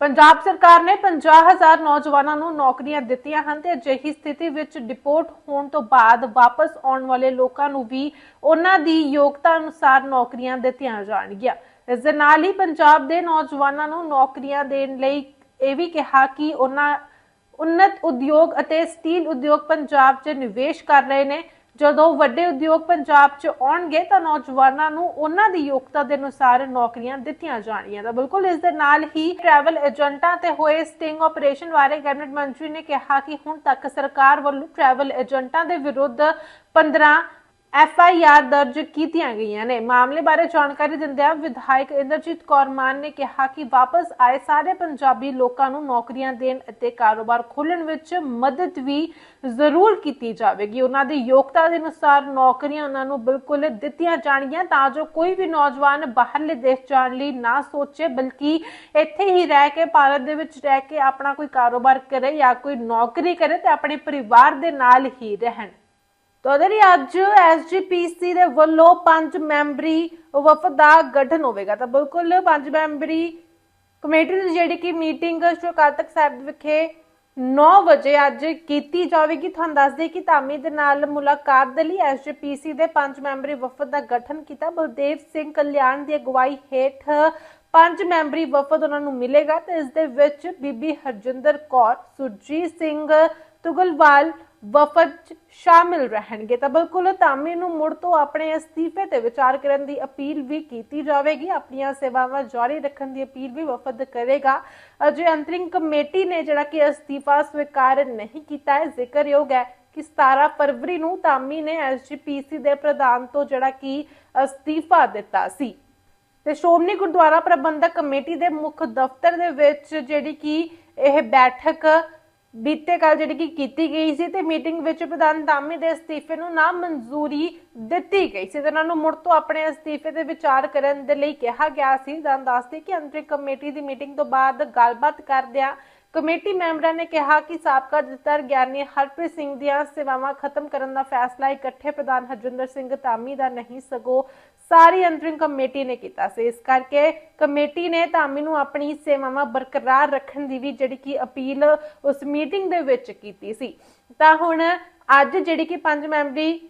ਪੰਜਾਬ ਸਰਕਾਰ ਨੇ 50000 ਨੌਜਵਾਨਾਂ ਨੂੰ ਨੌਕਰੀਆਂ ਦਿੱਤੀਆਂ ਹਨ ਤੇ ਅਜਿਹੀ ਸਥਿਤੀ ਵਿੱਚ ਡਿਪੋਰਟ ਹੋਣ ਤੋਂ ਬਾਅਦ ਵਾਪਸ ਆਉਣ ਵਾਲੇ ਲੋਕਾਂ ਨੂੰ ਵੀ ਉਹਨਾਂ ਦੀ ਯੋਗਤਾ ਅਨੁਸਾਰ ਨੌਕਰੀਆਂ ਦਿੱਤੀਆਂ ਜਾਣਗੀਆਂ। ਇਸ ਦੇ ਨਾਲ ਹੀ ਪੰਜਾਬ ਦੇ ਨੌਜਵਾਨਾਂ ਨੂੰ ਨੌਕਰੀਆਂ ਦੇਣ ਲਈ ਇਹ ਵੀ ਕਿਹਾ ਕਿ ਉਹਨਾਂ ਉન્નਤ ਉਦਯੋਗ ਅਤੇ ਸਟੀਲ ਉਦਯੋਗ ਪੰਜਾਬ 'ਚ ਨਿਵੇਸ਼ ਕਰ ਰਹੇ ਨੇ। ਜਦੋਂ ਵੱਡੇ ਉਦਯੋਗ ਪੰਜਾਬ 'ਚ ਆਉਣਗੇ ਤਾਂ ਨੌਜਵਾਨਾਂ ਨੂੰ ਉਹਨਾਂ ਦੀ ਯੋਗਤਾ ਦੇ ਅਨੁਸਾਰ ਨੌਕਰੀਆਂ ਦਿੱਤੀਆਂ ਜਾਣਗੀਆਂ। ਤਾਂ ਬਿਲਕੁਲ ਇਸ ਦੇ ਨਾਲ ਹੀ ਟਰੈਵਲ ਏਜੰਟਾਂ ਤੇ ਹੋਏ ਸਟਿੰਗ ਆਪਰੇਸ਼ਨ ਬਾਰੇ ਕੈਬਨਿਟ ਮੰਤਰੀ ਨੇ ਕਿਹਾ ਕਿ ਹੁਣ ਤੱਕ ਸਰਕਾਰ ਵੱਲੋਂ ਟਰੈਵਲ ਏਜੰਟਾਂ ਦੇ ਵਿਰੁੱਧ 15 ਐਫ ਆਈ ਆਰ ਦਰਜ ਕੀਤੀਆਂ ਗਈਆਂ ਨੇ। ਮਾਮਲੇ ਬਾਰੇ ਜਾਣਕਾਰੀ ਦਿੰਦਿਆਂ ਵਿਧਾਇਕ ਇੰਦਰਜੀਤ ਕੌਰ ਮਾਨ ਨੇ ਕਿਹਾ ਕਿ ਵਾਪਸ ਆਏ ਸਾਰੇ ਪੰਜਾਬੀ ਲੋਕਾਂ ਨੂੰ ਨੌਕਰੀਆਂ ਦੇਣ ਅਤੇ ਕਾਰੋਬਾਰ ਖੋਲ੍ਹਣ ਵਿੱਚ ਮਦਦ ਵੀ ਜ਼ਰੂਰ ਕੀਤੀ ਜਾਵੇਗੀ। ਉਹਨਾਂ ਦੀ ਯੋਗਤਾ ਦੇ ਅਨੁਸਾਰ ਨੌਕਰੀਆਂ ਉਹਨਾਂ ਨੂੰ ਬਿਲਕੁਲ ਦਿੱਤੀਆਂ ਜਾਣਗੀਆਂ ਤਾਂ ਜੋ ਕੋਈ ਵੀ ਨੌਜਵਾਨ ਬਾਹਰਲੇ ਦੇਸ਼ ਜਾਣ ਲਈ ਨਾ ਸੋਚੇ, ਬਲਕਿ ਇੱਥੇ ਹੀ ਰਹਿ ਕੇ, ਭਾਰਤ ਦੇ ਵਿੱਚ ਰਹਿ ਕੇ ਆਪਣਾ ਕੋਈ ਕਾਰੋਬਾਰ ਕਰੇ ਜਾਂ ਕੋਈ ਨੌਕਰੀ ਕਰੇ ਤੇ ਆਪਣੇ ਪਰਿਵਾਰ ਦੇ ਨਾਲ ਹੀ ਰਹਿਣ। ਤਾਂ ਉਹਦੇ ਲਈ ਅੱਜ ਐਸਜੀਪੀਸੀ ਦੇ ਵੱਲੋਂ ਪੰਜ ਮੈਂਬਰੀ ਵਫਦ ਦਾ ਗਠਨ ਹੋਵੇਗਾ। ਤਾਂ ਬਿਲਕੁਲ ਪੰਜ ਮੈਂਬਰੀ ਕਮੇਟੀ ਦੀ ਜਿਹੜੀ ਕਿ ਮੀਟਿੰਗ ਸ਼੍ਰੀ ਸਾਹਿਬ ਵਿਖੇ 9 ਵਜੇ ਅੱਜ ਕੀਤੀ ਜਾਵੇਗੀ। ਤੁਹਾਨੂੰ ਦੱਸ ਦਈਏ ਕਿ ਧਾਮੀ ਦੇ ਨਾਲ ਮੁਲਾਕਾਤ ਦੇ ਲਈ ਐਸਜੀਪੀਸੀ ਦੇ ਪੰਜ ਮੈਂਬਰੀ ਵਫਦ ਦਾ ਗਠਨ ਕੀਤਾ। ਬਲਦੇਵ ਸਿੰਘ ਕਲਿਆਣ ਦੀ ਅਗਵਾਈ ਹੇਠ ਪੰਜ ਮੈਂਬਰੀ ਵਫਦ ਉਹਨਾਂ ਨੂੰ ਮਿਲੇਗਾ। ਤੇ ਇਸ ਦੇ ਵਿੱਚ ਬੀਬੀ ਹਰਜਿੰਦਰ ਕੌਰ, ਸੁਰਜੀਤ ਸਿੰਘ ਤੁਗਲਵਾਲ ਵਫਦ 'ਚ ਸ਼ਾਮਿਲ ਰਹਿਣਗੇ। ਤਾਂ ਬਿਲਕੁਲ ਧਾਮੀ ਨੂੰ ਮੁੜ ਤੋਂ ਆਪਣੇ ਅਸਤੀਫੇ ਤੇ ਵਿਚਾਰ ਕਰਨ ਦੀ ਅਪੀਲ ਵੀ ਕੀਤੀ ਜਾਵੇਗੀ। ਆਪਣੀਆਂ ਸੇਵਾਵਾਂ ਜਾਰੀ ਰੱਖਣ ਦੀ ਅਪੀਲ ਵੀ ਵਫਦ ਕਰੇਗਾ। ਅਜੇ ਅੰਤਰਿੰਗ ਕਮੇਟੀ ਨੇ ਜਿਹੜਾ ਕਿ ਅਸਤੀਫਾ ਸਵੀਕਾਰ ਨਹੀਂ ਕੀਤਾ ਹੈ, ਜ਼ਿਕਰਯੋਗ ਹੈ ਕਿ 17 ਫਰਵਰੀ ਨੂੰ ਧਾਮੀ ਨੇ ਐਸਜੀਪੀਸੀ ਦੇ ਪ੍ਰਧਾਨ ਤੋਂ ਜਿਹੜਾ ਕਿ ਅਸਤੀਫਾ ਦਿੱਤਾ ਸੀ। ਤੇ ਸ਼੍ਰੋਮਣੀ ਗੁਰਦੁਆਰਾ ਪ੍ਰਬੰਧਕ ਕਮੇਟੀ ਦੇ ਮੁੱਖ ਦਫ਼ਤਰ ਦੇ ਵਿੱਚ ਜਿਹੜੀ ਕਿ ਇਹ ਬੈਠਕ ਬੀਤੇ ਕੱਲ ਜਿਹੜੀ ਕਿ ਕੀਤੀ ਗਈ ਸੀ ਤੇ ਮੀਟਿੰਗ ਵਿੱਚ ਪ੍ਰਧਾਨ ਧਾਮੀ ਦੇ ਅਸਤੀਫੇ ਨੂੰ ਨਾ ਮਨਜ਼ੂਰੀ ਦਿੱਤੀ ਗਈ ਸੀ ਤੇ ਉਹਨਾਂ ਨੂੰ ਮੁੜ ਤੋਂ ਆਪਣੇ ਅਸਤੀਫੇ ਤੇ ਵਿਚਾਰ ਕਰਨ ਦੇ ਲਈ ਕਿਹਾ ਗਿਆ ਸੀ। ਤਾਂ ਦੱਸਦੇ ਕਿ ਅੰਤਰਿਮ ਕਮੇਟੀ ਦੀ ਮੀਟਿੰਗ ਤੋਂ ਬਾਅਦ ਗੱਲਬਾਤ ਕਰਦਿਆਂ ਕਮੇਟੀ ਮੈਂਬਰਾਂ ਨੇ ਕਿਹਾ ਕਿ ਸਾਬਕਾ ਜਥੇਦਾਰ ਗਿਆਨੀ ਹਰਪ੍ਰੀਤ ਸਿੰਘ ਦੀਆਂ ਸੇਵਾਵਾਂ ਖਤਮ ਕਰਨ ਦਾ ਫੈਸਲਾ ਇਕੱਠੇ ਪ੍ਰਧਾਨ ਹਰਜਿੰਦਰ ਸਿੰਘ ਧਾਮੀ ਦਾ ਨਹੀਂ, ਸਗੋਂ ਸਾਰੀ ਅੰਤਰਿਮ ਕਮੇਟੀ ਨੇ ਕੀਤਾ ਸੀ। ਇਸ ਕਰਕੇ ਕਮੇਟੀ ਨੇ ਧਾਮੀ ਨੂੰ ਆਪਣੀ ਸੇਵਾਵਾਂ ਬਰਕਰਾਰ ਰੱਖਣ ਦੀ ਵੀ ਜਿਹੜੀ ਕਿ ਅਪੀਲ ਉਸ ਮੀਟਿੰਗ ਦੇ ਵਿੱਚ ਕੀਤੀ ਸੀ। ਤਾਂ ਹੁਣ ਅੱਜ ਜਿਹੜੀ ਕਿ ਪੰਜ ਮੈਂਬਰੀ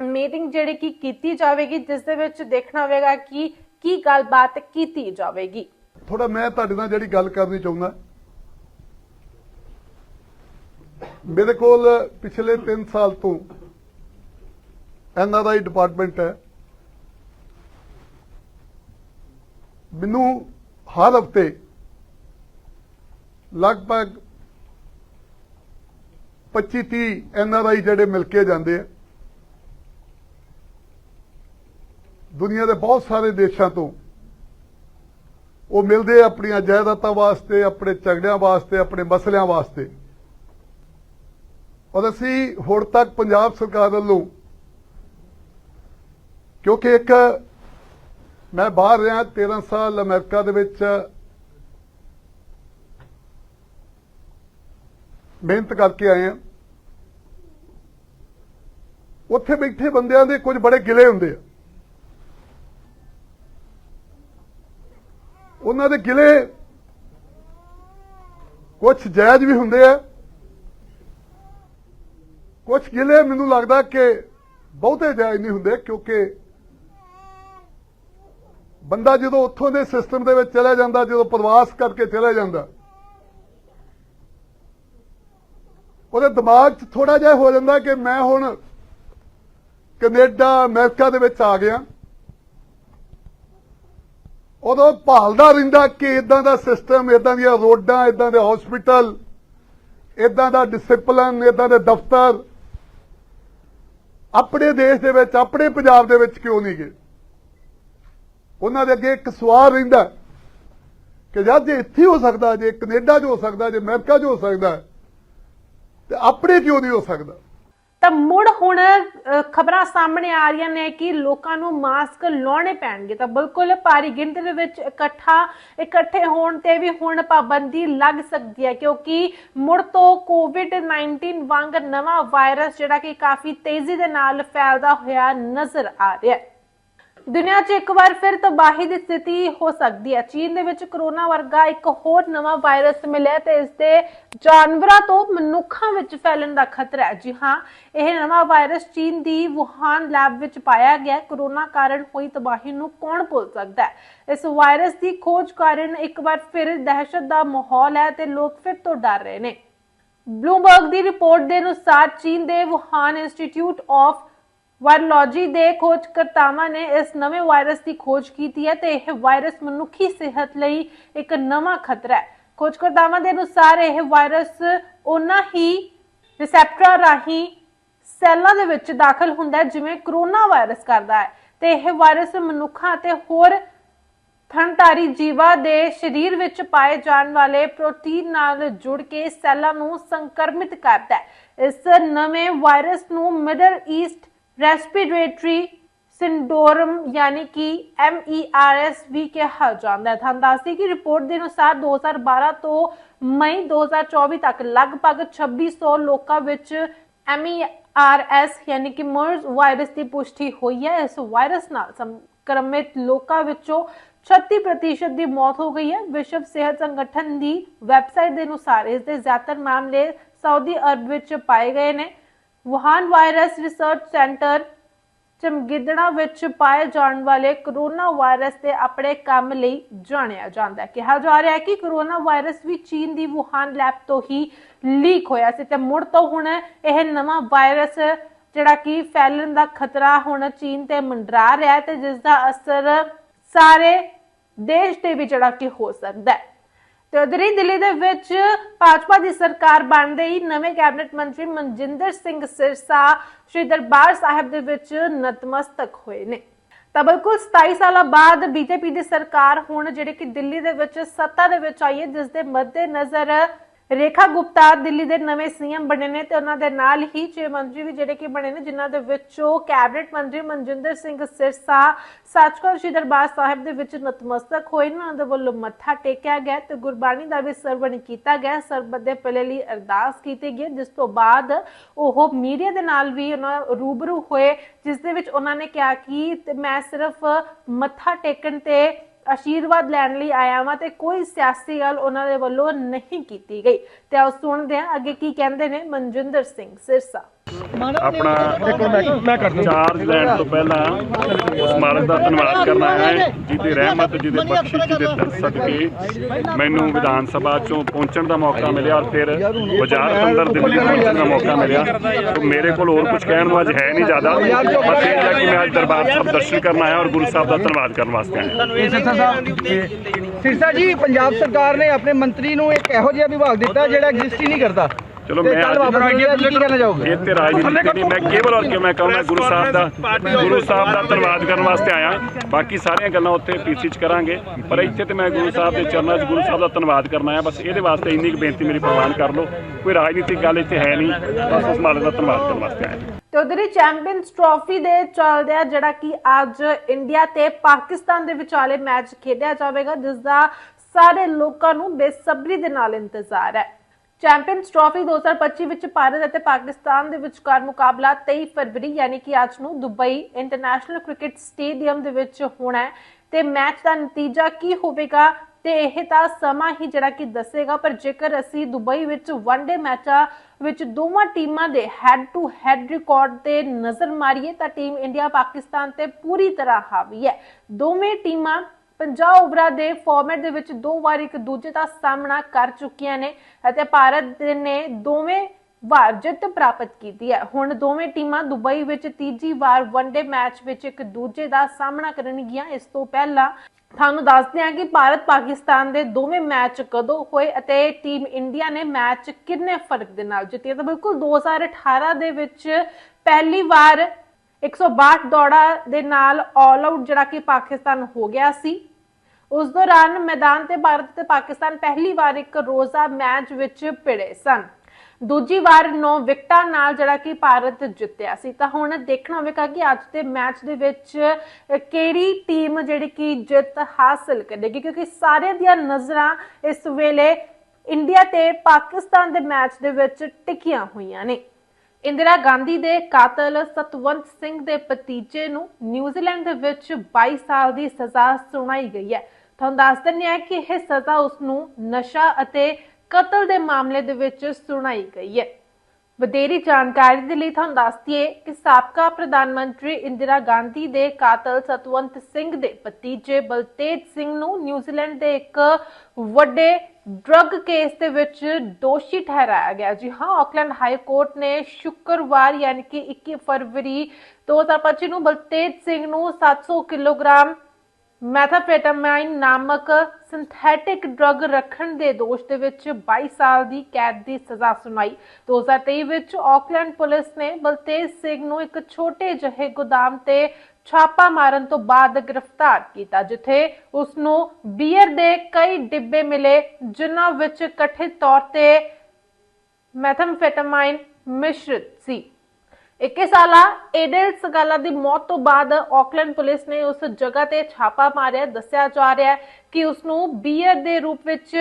ਮੀਟਿੰਗ ਜਿਹੜੀ ਕਿ ਕੀਤੀ ਜਾਵੇਗੀ, ਜਿਸ ਦੇ ਵਿੱਚ ਦੇਖਣਾ ਹੋਵੇਗਾ ਕਿ ਕੀ ਗੱਲਬਾਤ ਕੀਤੀ ਜਾਵੇਗੀ। ਥੋੜਾ ਮੈਂ ਤੁਹਾਡੇ ਨਾਲ ਜਿਹੜੀ ਗੱਲ ਕਰਨੀ ਚਾਹੁੰਦਾ ਮੇਰੇ ਕੋਲ ਪਿਛਲੇ 3 ਸਾਲ ਤੋਂ ਐਨਆਰਆਈ ਡਿਪਾਰਟਮੈਂਟ ਹੈ। ਮੈਨੂੰ ਹਰ ਹਫ਼ਤੇ ਲਗਭਗ 25 30 ਐਨਆਰਆਈ ਜਿਹੜੇ ਮਿਲ ਕੇ ਜਾਂਦੇ ਆ। ਦੁਨੀਆ ਦੇ ਬਹੁਤ ਸਾਰੇ ਦੇਸ਼ਾਂ ਤੋਂ ਉਹ ਮਿਲਦੇ ਆਪਣੀਆਂ ਜਾਇਦਾਦਾਂ ਵਾਸਤੇ, ਆਪਣੇ ਝਗੜਿਆਂ ਵਾਸਤੇ, ਆਪਣੇ ਮਸਲਿਆਂ ਵਾਸਤੇ। ਔਰ ਅਸੀਂ ਹੁਣ ਤੱਕ ਪੰਜਾਬ ਸਰਕਾਰ ਵੱਲੋਂ, ਕਿਉਂਕਿ ਇੱਕ ਮੈਂ ਬਾਹਰ ਰਿਹਾ 13 ਸਾਲ ਅਮਰੀਕਾ ਦੇ ਵਿੱਚ, ਮਿਹਨਤ ਕਰਕੇ ਆਏ ਆ ਉੱਥੇ ਬੈਠੇ ਬੰਦਿਆਂ ਦੇ ਕੁਝ ਬੜੇ ਗਿਲੇ ਹੁੰਦੇ ਆ। ਉਹਨਾਂ ਦੇ ਗਿਲੇ ਕੁਝ ਜਾਇਜ਼ ਵੀ ਹੁੰਦੇ ਆ। ਕੁਝ ਗਿਲੇ ਮੈਨੂੰ ਲੱਗਦਾ ਕਿ ਬਹੁਤੇ ਜਾਇਜ਼ ਨਹੀਂ ਹੁੰਦੇ, ਕਿਉਂਕਿ ਬੰਦਾ ਜਦੋਂ ਉੱਥੋਂ ਦੇ ਸਿਸਟਮ ਦੇ ਵਿੱਚ ਚਲਾ ਜਾਂਦਾ, ਜਦੋਂ ਪ੍ਰਵਾਸ ਕਰਕੇ ਚਲਾ ਜਾਂਦਾ, ਉਹਦੇ ਦਿਮਾਗ 'ਚ ਥੋੜਾ ਜਿਹਾ ਹੋ ਜਾਂਦਾ ਕਿ ਮੈਂ ਹੁਣ ਕੈਨੇਡਾ, ਅਮਰੀਕਾ ਦੇ ਵਿੱਚ ਆ ਗਿਆ। ਉਦੋਂ ਭਾਲਦਾ ਰਹਿੰਦਾ ਕਿ ਇਦਾਂ ਦਾ ਸਿਸਟਮ ਇਦਾਂ ਦੀਆਂ ਰੋਡਾਂ ਇਦਾਂ ਦੇ ਹਸਪੀਟਲ ਇਦਾਂ ਦਾ ਡਿਸਪਲਿਨ ਇਦਾਂ ਦੇ ਦਫ਼ਤਰ ਆਪਣੇ ਦੇਸ਼ ਦੇ ਵਿੱਚ, ਆਪਣੇ ਪੰਜਾਬ ਦੇ ਵਿੱਚ ਕਿਉਂ ਨਹੀਂ ਗਏ? ਉਹਨਾਂ ਦੇ ਅੱਗੇ ਇੱਕ ਸਵਾਲ ਰਹਿੰਦਾ ਕਿ ਜਦ ਜੇ ਇੱਥੇ ਹੋ ਸਕਦਾ, ਜੇ ਕੈਨੇਡਾ 'ਚ ਹੋ ਸਕਦਾ, ਜੇ ਅਮਰੀਕਾ 'ਚ ਹੋ ਸਕਦਾ, ਤੇ ਆਪਣੇ ਕਿਉਂ ਨਹੀਂ ਹੋ ਸਕਦਾ? ਤਾਂ ਮੁੜ ਹੁਣ ਖਬਰਾਂ ਸਾਹਮਣੇ ਆ ਰਹੀਆਂ ਨੇ ਕਿ ਲੋਕਾਂ ਨੂੰ ਮਾਸਕ ਲਾਉਣੇ ਪੈਣਗੇ। ਤਾਂ ਬਿਲਕੁਲ ਭਾਰੀ ਗਿਣਤੀ ਦੇ ਵਿੱਚ ਇਕੱਠਾ, ਇਕੱਠੇ ਹੋਣ ਤੇ ਵੀ ਹੁਣ ਪਾਬੰਦੀ ਲੱਗ ਸਕਦੀ ਹੈ, ਕਿਉਂਕਿ ਮੁੜ ਤੋਂ ਕੋਵਿਡ-19 ਵਾਂਗ ਨਵਾਂ ਵਾਇਰਸ ਜਿਹੜਾ ਕਿ ਕਾਫੀ ਤੇਜ਼ੀ ਦੇ ਨਾਲ ਫੈਲਦਾ ਹੋਇਆ ਨਜ਼ਰ ਆ ਰਿਹਾ ਹੈ। ਦੁਨੀਆ 'ਚ ਇੱਕ ਵਾਰ ਫਿਰ ਤਬਾਹੀ ਦੀ ਸਥਿਤੀ ਹੋ ਸਕਦੀ ਹੈ। ਚੀਨ ਦੇ ਵਿੱਚ ਕਰੋਨਾ ਵਰਗਾ ਇੱਕ ਹੋਰ ਨਵਾਂ ਵਾਇਰਸ ਮਿਲਿਆ ਤੇ ਇਸ ਦੇ ਜਾਨਵਰਾਂ ਤੋਂ ਮਨੁੱਖਾਂ ਵਿੱਚ ਫੈਲਣ ਦਾ ਖਤਰਾ ਹੈ। ਜੀ ਹਾਂ, ਇਹ ਨਵਾਂ ਵਾਇਰਸ ਚੀਨ ਦੀ ਵੁਹਾਨ ਲੈਬ ਵਿੱਚ ਪਾਇਆ ਗਿਆ। ਕਰੋਨਾ ਕਾਰਨ ਹੋਈ ਤਬਾਹੀ ਨੂੰ ਕੌਣ ਭੁੱਲ ਸਕਦਾ ਹੈ? ਇਸ ਵਾਇਰਸ ਦੀ ਖੋਜ ਕਾਰਨ ਇੱਕ ਵਾਰ ਫਿਰ ਦਹਿਸ਼ਤ ਦਾ ਮਾਹੌਲ ਹੈ ਤੇ ਲੋਕ ਫਿਰ ਤੋਂ ਡਰ ਰਹੇ ਨੇ। ਬਲੂਮਬਰਗ ਦੀ ਰਿਪੋਰਟ ਦੇ ਅਨੁਸਾਰ ਚੀਨ ਦੇ ਵੁਹਾਨ ਇੰਸਟੀਚਿਊਟ ਆਫ ਵਾਇਰੋਲੋਜੀ ਦੇ ਖੋਜਕਰਤਾਵਾਂ ਨੇ ਇਸ ਨਵੇਂ ਵਾਇਰਸ ਦੀ ਖੋਜ ਕੀਤੀ ਹੈ ਤੇ ਇਹ ਵਾਇਰਸ ਮਨੁੱਖੀ ਸਿਹਤ ਲਈ ਇੱਕ ਨਵਾਂ ਖਤਰਾ ਹੈ। ਖੋਜਕਰਤਾਵਾਂ ਦੇ ਅਨੁਸਾਰ ਇਹ ਵਾਇਰਸ ਉਹਨਾਂ ਹੀ ਰਿਸੈਪਟਰਾਂ ਰਾਹੀਂ ਸੈੱਲਾਂ ਦੇ ਵਿੱਚ ਦਾਖਲ ਹੁੰਦਾ ਹੈ, ਜਿਵੇਂ ਕਰੋਨਾ ਵਾਇਰਸ ਕਰਦਾ ਹੈ। ਤੇ ਇਹ ਵਾਇਰਸ ਮਨੁੱਖਾਂ ਅਤੇ ਹੋਰ ਥਣਧਾਰੀ ਜੀਵਾਂ ਦੇ ਸਰੀਰ ਵਿੱਚ ਪਾਏ ਜਾਣ ਵਾਲੇ ਪ੍ਰੋਟੀਨ ਨਾਲ ਜੁੜ ਕੇ ਸੈੱਲਾਂ ਨੂੰ ਸੰਕਰਮਿਤ ਕਰਦਾ ਹੈ। ਇਸ ਨਵੇਂ ਵਾਇਰਸ ਨੂੰ ਮਿਡਲ ਈਸਟ ਰੈਸਪੀਰੇਟਰੀ ਸਿੰਡਰੋਮ ਯਾਨੀ ਕਿ MERS ਵੀ ਕਿਹਾ ਜਾਂਦਾ ਹੈ। ਤੁਹਾਨੂੰ ਦੱਸਦੀ ਕਿ ਰਿਪੋਰਟ ਦੇ ਅਨੁਸਾਰ 2012 ਤੋਂ ਮਈ 2024 ਤੱਕ ਲਗਭਗ 2600 ਲੋਕਾਂ ਵਿੱਚ MERS ਯਾਨੀ ਕਿ ਮਰਜ਼ ਵਾਇਰਸ ਦੀ ਪੁਸ਼ਟੀ ਹੋਈ ਹੈ। ਇਸ ਵਾਇਰਸ ਨਾਲ ਸੰਕਰਮਿਤ ਲੋਕਾਂ ਵਿੱਚੋਂ 36% ਦੀ ਮੌਤ ਹੋ ਗਈ ਹੈ। ਵਿਸ਼ਵ ਸਿਹਤ ਸੰਗਠਨ ਦੀ ਵੈਬਸਾਈਟ ਦੇ ਅਨੁਸਾਰ ਇਸ ਦੇ ਜ਼ਿਆਦਾਤਰ ਮਾਮਲੇ ਸਾਊਦੀ ਅਰਬ ਵਿੱਚ ਪਾਏ ਗਏ ਨੇ। ਵੁਹਾਨ ਵਾਇਰਸ ਰਿਸਰਚ ਸੈਂਟਰ ਚਮਗਿੱਦੜਾਂ ਵਿੱਚ ਪਾਏ ਜਾਣ ਵਾਲੇ ਕਰੋਨਾ ਵਾਇਰਸ ਦੇ ਆਪਣੇ ਕੰਮ ਲਈ ਜਾਣਿਆ ਜਾਂਦਾ ਹੈ। ਕਿਹਾ ਜਾ ਰਿਹਾ ਹੈ ਕਿ ਕਰੋਨਾ ਵਾਇਰਸ ਵੀ ਚੀਨ ਦੀ ਵੁਹਾਨ ਲੈਬ ਤੋਂ ਹੀ ਲੀਕ ਹੋਇਆ ਸੀ ਤੇ ਮੁੜ ਤੋਂ ਹੁਣ ਇਹ ਨਵਾਂ ਵਾਇਰਸ ਜਿਹੜਾ ਕਿ ਫੈਲਣ ਦਾ ਖਤਰਾ ਹੁਣ ਚੀਨ ਤੇ ਮੰਡਰਾ ਰਿਹਾ ਹੈ ਤੇ ਜਿਸ ਦਾ ਅਸਰ ਸਾਰੇ ਦੇਸ਼ ਤੇ ਵੀ ਜਿਹੜਾ ਕਿ ਹੋ ਸਕਦਾ ਹੈ। ਤੇ ਉਧਰ ਹੀ ਦਿੱਲੀ ਦੇ ਵਿੱਚ ਭਾਜਪਾ ਦੀ ਸਰਕਾਰ ਬਣਦੇ ਹੀ ਨਵੇਂ ਕੈਬਨਿਟ ਮੰਤਰੀ ਮਨਜਿੰਦਰ ਸਿੰਘ ਸਿਰਸਾ ਸ਼੍ਰੀ ਦਰਬਾਰ ਸਾਹਿਬ ਦੇ ਵਿੱਚ ਨਤਮਸਤਕ ਹੋਏ ਨੇ। ਤਾਂ ਬਿਲਕੁਲ 27 ਸਾਲਾਂ ਬਾਅਦ ਬੀਜੇਪੀ ਦੀ ਸਰਕਾਰ ਹੁਣ ਜਿਹੜੇ ਕਿ ਦਿੱਲੀ ਦੇ ਵਿੱਚ ਸੱਤਾ ਦੇ ਵਿੱਚ ਆਈ ਹੈ, ਜਿਸ ਦੇ ਮੱਦੇ ਨਜ਼ਰ ਰੇਖਾ ਗੁਪਤਾ ਦਿੱਲੀ ਦੇ ਨਵੇਂ ਸੀਐਮ ਬਣੇ ਨੇ ਤੇ ਉਹਨਾਂ ਦੇ ਨਾਲ ਹੀ ਛੇ ਮੰਤਰੀ ਵੀ ਜਿਹੜੇ ਕਿ ਬਣੇ ਨੇ, ਜਿਨ੍ਹਾਂ ਦੇ ਵਿੱਚੋਂ ਕੈਬਨਿਟ ਮੰਤਰੀ ਮਨਜਿੰਦਰ ਸਿੰਘ ਸਿਰਸਾ ਸੱਚਖੰਡ ਸ੍ਰੀ ਦਰਬਾਰ ਸਾਹਿਬ ਦੇ ਵਿੱਚ ਨਤਮਸਤਕ ਹੋਏ। ਨੇ ਉਹਨਾਂ ਦੇ ਵੱਲੋਂ ਮੱਥਾ ਟੇਕਿਆ ਗਿਆ ਤੇ ਗੁਰਬਾਣੀ ਦਾ ਵੀ ਸਰਵਣ ਕੀਤਾ ਗਿਆ। ਸਰਬਤ ਦੇ ਭਲੇ ਲਈ ਅਰਦਾਸ ਕੀਤੀ ਗਈ ਜਿਸ ਤੋਂ ਬਾਅਦ ਉਹ ਮੀਡੀਆ ਦੇ ਨਾਲ ਵੀ ਉਹਨਾਂ ਰੂਬਰੂ ਹੋਏ, ਜਿਸ ਦੇ ਵਿੱਚ ਉਹਨਾਂ ਨੇ ਕਿਹਾ ਕਿ ਮੈਂ ਸਿਰਫ ਮੱਥਾ ਟੇਕਣ ਤੇ ਆਸ਼ੀਰਵਾਦ ਲੈਣ ਲਈ ਆਇਆ ਵਾਂ ਤੇ ਕੋਈ ਸਿਆਸੀ ਗੱਲ ਉਹਨਾਂ ਦੇ ਵੱਲੋਂ ਨਹੀਂ ਕੀਤੀ ਗਈ। ਤੇ ਆਓ ਸੁਣਦੇ ਹਾਂ ਅੱਗੇ ਕੀ ਕਹਿੰਦੇ ਨੇ ਮਨਜਿੰਦਰ ਸਿੰਘ ਸਿਰਸਾ। ਆਪਣਾ ਚਾਰਜ ਲੈਣ ਤੋਂ ਪਹਿਲਾਂ ਉਸ ਮਾਲਕ ਦਾ ਧੰਨਵਾਦ ਕਰਨਾ ਹੈ। ਜਿਹਦੀ ਰਹਿਮਤ ਜਿਹਦੇ ਬਖਸ਼ਿਸ਼ ਜਿਹਦੇ ਦਰ ਸਦਕੇ ਮੈਨੂੰ ਵਿਧਾਨ ਸਭਾ ਚੋਂ ਪਹੁੰਚਣ ਦਾ ਮੌਕਾ ਮਿਲਿਆ ਔਰ ਫਿਰ ਵਜ਼ਾਰਤ ਅੰਦਰ ਦਿੱਲੀ ਪਹੁੰਚਣ ਦਾ ਮੌਕਾ ਮਿਲਿਆ। ਤੇ ਮੇਰੇ ਕੋਲ ਹੋਰ ਕੁਝ ਕਹਿਣ ਨੂੰ ਅੱਜ ਹੈ ਨਹੀਂ ਜ਼ਿਆਦਾ। ਬਸ ਇਹ ਹੈ ਕਿ ਮੈਂ ਅੱਜ ਦਰਬਾਰ ਸਾਹਿਬ ਦਰਸ਼ਨ ਕਰਨ ਆਇਆ ਔਰ ਗੁਰੂ ਸਾਹਿਬ ਦਾ ਧੰਨਵਾਦ ਕਰਨ ਵਾਸਤੇ ਆਇਆ। ਸਿਰਸਾ ਜੀ ਪੰਜਾਬ ਸਰਕਾਰ ਨੇ ਆਪਣੇ ਮੰਤਰੀ ਨੂੰ ਇੱਕ ਇਹੋ ਜਿਹਾ ਵਿਭਾਗ ਦਿੱਤਾ ਜਿਹੜਾ ਐਗਜ਼ਿਸਟ ਹੀ ਨਹੀਂ ਕਰਦਾ। ਚਲੋ ਮੈਂ ਅੱਜ- ਇਹ ਤੇ ਰਾਜਨੀਤੀ ਨਹੀਂ ਮੈਂ ਕੇਵਲ ਔਰ ਕਿ ਮੈਂ ਕਹਾਂ ਮੈਂ ਗੁਰੂ ਸਾਹਿਬ ਦਾ ਗੁਰੂ ਸਾਹਿਬ ਦਾ ਧੰਨਵਾਦ ਕਰਨ ਵਾਸਤੇ ਆਇਆ। ਬਾਕੀ ਸਾਰੀਆਂ ਗੱਲਾਂ ਉੱਥੇ ਪੀਸੀ ਚ ਕਰਾਂਗੇ। ਪਰ ਇੱਥੇ ਤੇ ਮੈਂ ਗੁਰੂ ਸਾਹਿਬ ਦੇ ਚਰਨਾਂ 'ਚ ਗੁਰੂ ਸਾਹਿਬ ਦਾ ਧੰਨਵਾਦ ਕਰਨ ਆਇਆ। ਬਸ ਇਹਦੇ ਵਾਸਤੇ ਇੰਨੀ ਕੁ ਬੇਨਤੀ ਮੇਰੀ ਪ੍ਰਵਾਨ ਕਰ ਲਓ। ਕੋਈ ਰਾਜਨੀਤਿਕ ਗੱਲ ਇੱਥੇ ਹੈ ਨਹੀਂ। ਬਸ ਉਸ ਮਾਲਕ ਦਾ ਧੰਨਵਾਦ ਕਰਨ ਵਾਸਤੇ ਆਇਆ। ਤੇ ਉਧਰ ਚੈਂਪੀਅਨਸ ਟਰਾਫੀ ਦੇ ਚੱਲਦਿਆਂ ਜਿਹੜਾ ਕਿ ਅੱਜ ਇੰਡੀਆ ਤੇ ਪਾਕਿਸਤਾਨ ਦੇ ਵਿਚਾਲੇ ਮੈਚ ਖੇਡਿਆ ਜਾਵੇਗਾ ਜਿਸ ਦਾ ਸਾਰੇ ਲੋਕਾਂ ਨੂੰ ਬੇਸਬਰੀ ਦੇ ਨਾਲ ਇੰਤਜ਼ਾਰ ਹੈ। ਚੈਂਪੀਅਨਸ ਟਰਾਫੀ 2025 ਵਿੱਚ ਭਾਰਤ ਅਤੇ ਪਾਕਿਸਤਾਨ ਦੇ ਵਿਚਕਾਰ ਮੁਕਾਬਲਾ 23 ਫਰਵਰੀ, ਯਾਨੀ ਕਿ ਅੱਜ ਨੂੰ ਦੁਬਈ ਇੰਟਰਨੈਸ਼ਨਲ ਕ੍ਰਿਕਟ ਸਟੇਡੀਅਮ ਦੇ ਵਿੱਚ ਹੋਣਾ ਹੈ। ਤੇ ਮੈਚ ਦਾ ਨਤੀਜਾ ਕੀ ਹੋਵੇਗਾ? ਤੇ ਇਹ ਤਾਂ ਸਮਾਂ ਹੀ ਜਿਹੜਾ ਕਿ ਦੱਸੇਗਾ, ਪਰ ਜੇਕਰ ਅਸੀਂ ਦੁਬਈ ਵਿੱਚ ਵਨਡੇ ਮੈਚਾਂ ਵਿੱਚ ਦੋਵਾਂ ਟੀਮਾਂ ਦੇ ਹੈਡ ਟੂ ਹੈਡ ਰਿਕਾਰਡ ਤੇ ਨਜ਼ਰ ਮਾਰੀਏ, ਤਾਂ ਟੀਮ ਇੰਡੀਆ ਪਾਕਿਸਤਾਨ ਤੇ ਪੂਰੀ ਤਰ੍ਹਾਂ ਹਾਵੀ ਹੈ। ਦੋਵੇਂ ਟੀਮਾਂ 50 ਓਵਰਾਂ ਦੇ ਫਾਰਮੈਟ ਦੇ ਵਿੱਚ ਦੋ ਵਾਰ ਇੱਕ ਦੂਜੇ ਦਾ ਸਾਹਮਣਾ ਕਰ ਚੁੱਕੀਆਂ ਨੇ ਅਤੇ ਭਾਰਤ ਨੇ ਦੋਵੇਂ ਵਾਰ ਜਿੱਤ ਪ੍ਰਾਪਤ ਕੀਤੀ ਹੈ। ਹੁਣ ਦੋਵੇਂ ਟੀਮਾਂ ਦੁਬਈ ਵਿੱਚ ਤੀਜੀ ਵਾਰ ਵਨਡੇ ਮੈਚ ਵਿੱਚ ਇੱਕ ਦੂਜੇ ਦਾ ਸਾਹਮਣਾ ਕਰਨਗੀਆਂ। ਇਸ ਤੋਂ ਪਹਿਲਾਂ ਤੁਹਾਨੂੰ ਦੱਸਦੇ ਹਾਂ ਕਿ ਭਾਰਤ ਪਾਕਿਸਤਾਨ ਦੇ ਦੋਵੇਂ ਮੈਚ ਕਦੋਂ ਹੋਏ ਅਤੇ ਟੀਮ ਇੰਡੀਆ ਨੇ ਮੈਚ ਕਿੰਨੇ ਫ਼ਰਕ ਦੇ ਨਾਲ ਜਿੱਤਿਆ ਤਾਂ ਬਿਲਕੁਲ 2018 ਦੇ ਵਿੱਚ ਪਹਿਲੀ ਵਾਰ 162 ਦੌੜਾਂ ਦੇ ਨਾਲ ਆਲ ਆਊਟ ਜਿਹੜਾ ਕਿ ਪਾਕਿਸਤਾਨ ਹੋ ਗਿਆ ਸੀ। ਉਸ ਦੌਰਾਨ ਮੈਦਾਨ ਤੇ ਭਾਰਤ ਤੇ ਪਾਕਿਸਤਾਨ ਪਹਿਲੀ ਵਾਰ ਇੱਕ ਰੋਜ਼ਾ ਮੈਚ ਵਿੱਚ ਭਿੜੇ ਸਨ। ਦੂਜੀ ਵਾਰ 9 ਵਿਕਟਾਂ ਨਾਲ ਜਿਹੜਾ ਕਿ ਭਾਰਤ ਜਿੱਤਿਆ ਸੀ। ਤਾਂ ਹੁਣ ਦੇਖਣਾ ਹੋਵੇਗਾ ਕਿ ਅੱਜ ਦੇ ਮੈਚ ਦੇ ਵਿੱਚ ਕਿਹੜੀ ਟੀਮ ਜਿਹੜੀ ਕਿ ਜਿੱਤ ਹਾਸਲ ਕਰੇਗੀ, ਕਿਉਂਕਿ ਸਾਰਿਆਂ ਦੀਆਂ ਨਜ਼ਰਾਂ ਇਸ ਵੇਲੇ ਇੰਡੀਆ ਤੇ ਪਾਕਿਸਤਾਨ ਦੇ ਮੈਚ ਦੇ ਵਿੱਚ ਟਿਕੀਆਂ ਹੋਈਆਂ ਨੇ। ਇੰਦਰਾ ਗਾਂਧੀ ਦੇ ਕਾਤਲ ਸਤਵੰਤ ਸਿੰਘ ਦੇ ਭਤੀਜੇ ਨੂੰ ਨਿਊਜ਼ੀਲੈਂਡ ਦੇ ਵਿੱਚ 22 ਸਾਲ ਦੀ ਸਜ਼ਾ ਸੁਣਾਈ ਗਈ ਹੈ। ਤੁਹਾਨੂੰ ਦੱਸ ਦਿੰਦੇ ਹਾਂ ਕਿ ਇਹ ਸਜ਼ਾ ਉਸ ਨੂੰ ਨਸ਼ਾ ਅਤੇ ਕਤਲ ਦੇ ਮਾਮਲੇ ਦੇ ਵਿੱਚ ਸੁਣਾਈ ਗਈ ਹੈ। ਵਧੇਰੀ ਜਾਣਕਾਰੀ ਦੇ ਲਈ ਤੁਹਾਨੂੰ ਦੱਸ ਦਈਏ ਕਿ ਸਾਬਕਾ ਪ੍ਰਧਾਨ ਮੰਤਰੀ ਇੰਦਰਾ ਗਾਂਧੀ ਦੇ ਕਾਤਲ ਸਤਵੰਤ ਸਿੰਘ ਦੇ ਭਤੀਜੇ ਬਲਤੇਜ ਸਿੰਘ ਨੂੰ ਨਿਊਜ਼ੀਲੈਂਡ ਦੇ ਇੱਕ ਵੱਡੇ ਡਰੱਗ ਕੇਸ ਦੇ ਵਿੱਚ ਦੋਸ਼ੀ ਠਹਿਰਾਇਆ ਗਿਆ ਜੀ। ਹਾਂ ਆਕਲੈਂਡ ਹਾਈ ਕੋਰਟ ਨੇ ਸ਼ੁੱਕਰਵਾਰ ਯਾਨੀ ਕਿ 21 ਫਰਵਰੀ 2025 ਨੂੰ ਬਲਤੇਜ ਸਿੰਘ ਨੂੰ 700 ਕਿਲੋਗ੍ਰਾਮ ਮੈਥਾਫੈਟਾਮਾਈਨ ਨਾਮਕ ਸਿੰਥੈਟਿਕ ਡਰੱਗ ਰੱਖਣ ਦੇ ਦੋਸ਼ ਦੇ ਵਿੱਚ 22 ਸਾਲ ਦੀ ਕੈਦ ਦੀ ਸਜ਼ਾ ਸੁਣਾਈ। 2023 ਵਿੱਚ ਆਕਲੈਂਡ ਪੁਲਿਸ ਨੇ ਬਲਤੇਜ ਸਿੰਘ ਨੂੰ ਇੱਕ ਛੋਟੇ ਜਿਹੇ ਗੋਦਾਮ ਤੇ ਛਾਪਾ ਮਾਰਨ ਤੋਂ ਬਾਅਦ ਗ੍ਰਿਫਤਾਰ ਕੀਤਾ, ਜਿੱਥੇ ਉਸ ਨੂੰ ਬੀਅਰ ਦੇ ਕਈ ਡਿੱਬੇ ਮਿਲੇ, ਜਿਨ੍ਹਾਂ ਵਿੱਚ ਕਥਿਤ ਤੌਰ ਤੇ ਮੈਥਾਮਫੈਟਾਮਾਈਨ ਮਿਸ਼ਰਿਤ ਸੀ। 21 ਸਾਲਾ ਏਡਲ ਸਗਾਲਾ ਦੀ ਮੌਤ ਤੋਂ ਬਾਅਦ ਆਕਲੈਂਡ ਪੁਲਿਸ ਨੇ ਉਸ ਜਗ੍ਹਾ ਤੇ ਛਾਪਾ ਮਾਰਿਆ, ਦੱਸਿਆ ਜਾ ਰਿਹਾ ਹੈ ਕਿ ਉਸ ਨੂੰ ਬੀਅਰ ਦੇ ਰੂਪ ਵਿੱਚ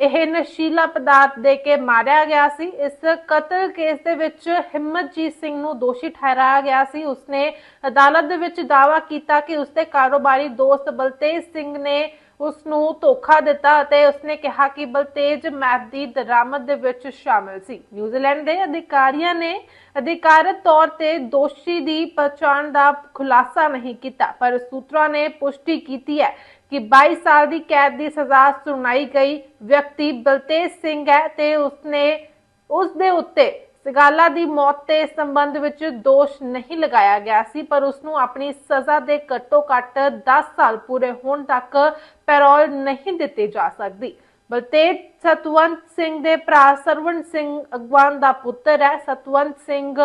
ਇਹ ਨਸ਼ੀਲਾ ਪਦਾਰਥ ਦੇ ਕੇ ਮਾਰਿਆ ਗਿਆ ਸੀ। ਇਸ ਕਤਲ ਕੇਸ ਦੇ ਵਿੱਚ ਹਿੰਮਤਜੀਤ ਸਿੰਘ ਨੂੰ ਦੋਸ਼ੀ ਠਹਿਰਾਇਆ ਗਿਆ ਸੀ। ਉਸਨੇ ਅਦਾਲਤ ਦੇ ਵਿੱਚ ਦਾਅਵਾ ਕੀਤਾ ਕਿ ਉਸਦੇ ਕਾਰੋਬਾਰੀ ਦੋਸਤ ਬਲਤੇਜ ਸਿੰਘ ਨੇ ਉਸ ਨੂੰ ਧੋਖਾ ਦਿੱਤਾ ਅਤੇ ਉਸਨੇ ਕਿਹਾ ਕਿ ਬਲਤੇਜ ਮੈਪ ਦੀ ਦਰਾਮਦ ਦੇ ਵਿੱਚ ਸ਼ਾਮਿਲ ਸੀ। ਨਿਊਜ਼ੀਲੈਂਡ ਦੇ ਅਧਿਕਾਰੀਆਂ ਨੇ ਅਧਿਕਾਰਤ ਤੌਰ ਤੇ ਦੋਸ਼ੀ ਦੀ ਪਛਾਣ ਦਾ ਖੁਲਾਸਾ ਨਹੀਂ ਕੀਤਾ, ਪਰ ਸੂਤਰਾਂ ਨੇ ਪੁਸ਼ਟੀ ਕੀਤੀ ਹੈ ਕਿ 22 ਸਾਲ ਦੀ ਕੈਦ ਦੀ ਸਜ਼ਾ ਸੁਣਾਈ ਗਈ। ਵਿਅਕਤੀ ਬਲਤੇਜ ਸਿੰਘ ਹੈ ਤੇ ਉਸਨੇ ਉਸ ਦੇ ਉੱਤੇ ਸਗਾਲਾ ਦੀ ਮੌਤ ਦੇ ਸੰਬੰਧ ਵਿੱਚ ਦੋਸ਼ ਨਹੀਂ ਲਗਾਇਆ ਗਿਆ ਸੀ, ਪਰ ਉਸ ਨੂੰ ਆਪਣੀ ਸਜ਼ਾ ਦੇ ਘੱਟੋ ਘੱਟ 10 ਸਾਲ ਪੂਰੇ ਹੋਣ ਤੱਕ ਪੈਰੋਲ ਨਹੀਂ ਦਿੱਤੀ ਜਾ ਸਕਦੀ। ਬਲਤੇਜ ਸਤਵੰਤ ਸਿੰਘ ਦੇ ਭਰਾ ਸਰਵਣ ਸਿੰਘ ਅਗਵਾਨ ਦਾ ਪੁੱਤਰ ਹੈ। ਸਤਵੰਤ ਸਿੰਘ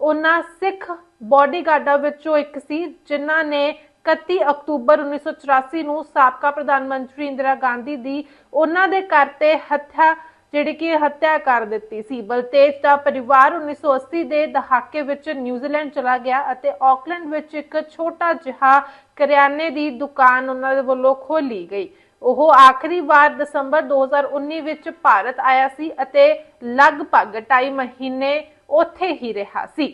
ਉਹਨਾਂ ਸਿੱਖ ਬੋਡੀਗਾਰਡਾਂ ਵਿੱਚੋਂ ਇੱਕ ਸੀ, ਜਿਨ੍ਹਾਂ ਨੇ 31 ਅਕਤੂਬਰ 1984 ਨੂੰ ਸਾਬਕਾ ਪ੍ਰਧਾਨ ਮੰਤਰੀ ਇੰਦਰਾ ਗਾਂਧੀ ਦੀ ਉਹਨਾਂ ਦੇ ਘਰ ਤੇ ਹੱਤਿਆ, ਜਿਹੜੀ ਕਿ ਹੱਤਿਆ ਕਰ ਦਿੱਤੀ ਸੀ। ਬਲਤੇਜ ਦਾ ਪਰਿਵਾਰ 1980 ਦੇ ਦਹਾਕੇ ਵਿੱਚ ਨਿਊਜ਼ੀਲੈਂਡ ਚਲਾ ਗਿਆ ਅਤੇ ਆਕਲੈਂਡ ਵਿੱਚ ਇੱਕ ਛੋਟਾ ਜਿਹਾ ਕਰਿਆਨੇ ਦੀ ਦੁਕਾਨ ਉਹਨਾਂ ਦੇ ਵੱਲੋਂ ਖੋਲੀ ਗਈ। ਉਹ ਆਖਰੀ ਵਾਰ ਦਸੰਬਰ 2019 ਵਿੱਚ ਭਾਰਤ ਆਇਆ ਸੀ ਅਤੇ ਲਗਭਗ 2.5 ਮਹੀਨੇ ਉੱਥੇ ਹੀ ਰਿਹਾ ਸੀ।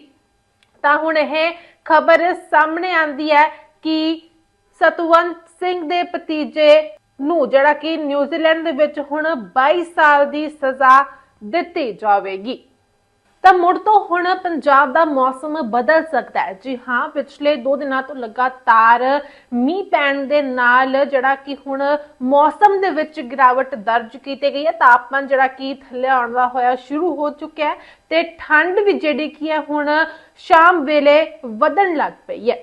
ਤਾਂ ਹੁਣ ਇਹ ਖਬਰ ਸਾਹਮਣੇ ਆਂਦੀ ਹੈ ਕਿ ਸਤਵੰਤ ਸਿੰਘ ਦੇ ਭਤੀਜੇ ਨੂੰ ਜਿਹੜਾ ਕਿ ਨਿਊਜ਼ੀਲੈਂਡ ਦੇ ਵਿੱਚ ਹੁਣ 22 ਸਾਲ ਦੀ ਸਜ਼ਾ ਦਿੱਤੀ ਜਾਵੇਗੀ। ਤਾਂ ਮੁੜ ਤੋਂ ਹੁਣ ਪੰਜਾਬ ਦਾ ਮੌਸਮ ਬਦਲ ਸਕਦਾ ਹੈ। ਜੀ ਹਾਂ, ਪਿਛਲੇ 2 ਦਿਨਾਂ ਤੋਂ ਲਗਾਤਾਰ ਮੀਂਹ ਪੈਣ ਦੇ ਨਾਲ ਜਿਹੜਾ ਕਿ ਹੁਣ ਮੌਸਮ ਦੇ ਵਿੱਚ ਗਿਰਾਵਟ ਦਰਜ ਕੀਤੀ ਗਈ ਹੈ। ਤਾਪਮਾਨ ਜਿਹੜਾ ਕਿ ਥੱਲੇ ਆਉਣ ਦਾ ਹੋਇਆ ਸ਼ੁਰੂ ਹੋ ਚੁੱਕਿਆ ਹੈ ਤੇ ਠੰਡ ਵੀ ਜਿਹੜੀ ਕੀ ਹੈ ਹੁਣ ਸ਼ਾਮ ਵੇਲੇ ਵਧਣ ਲੱਗ ਪਈ ਹੈ।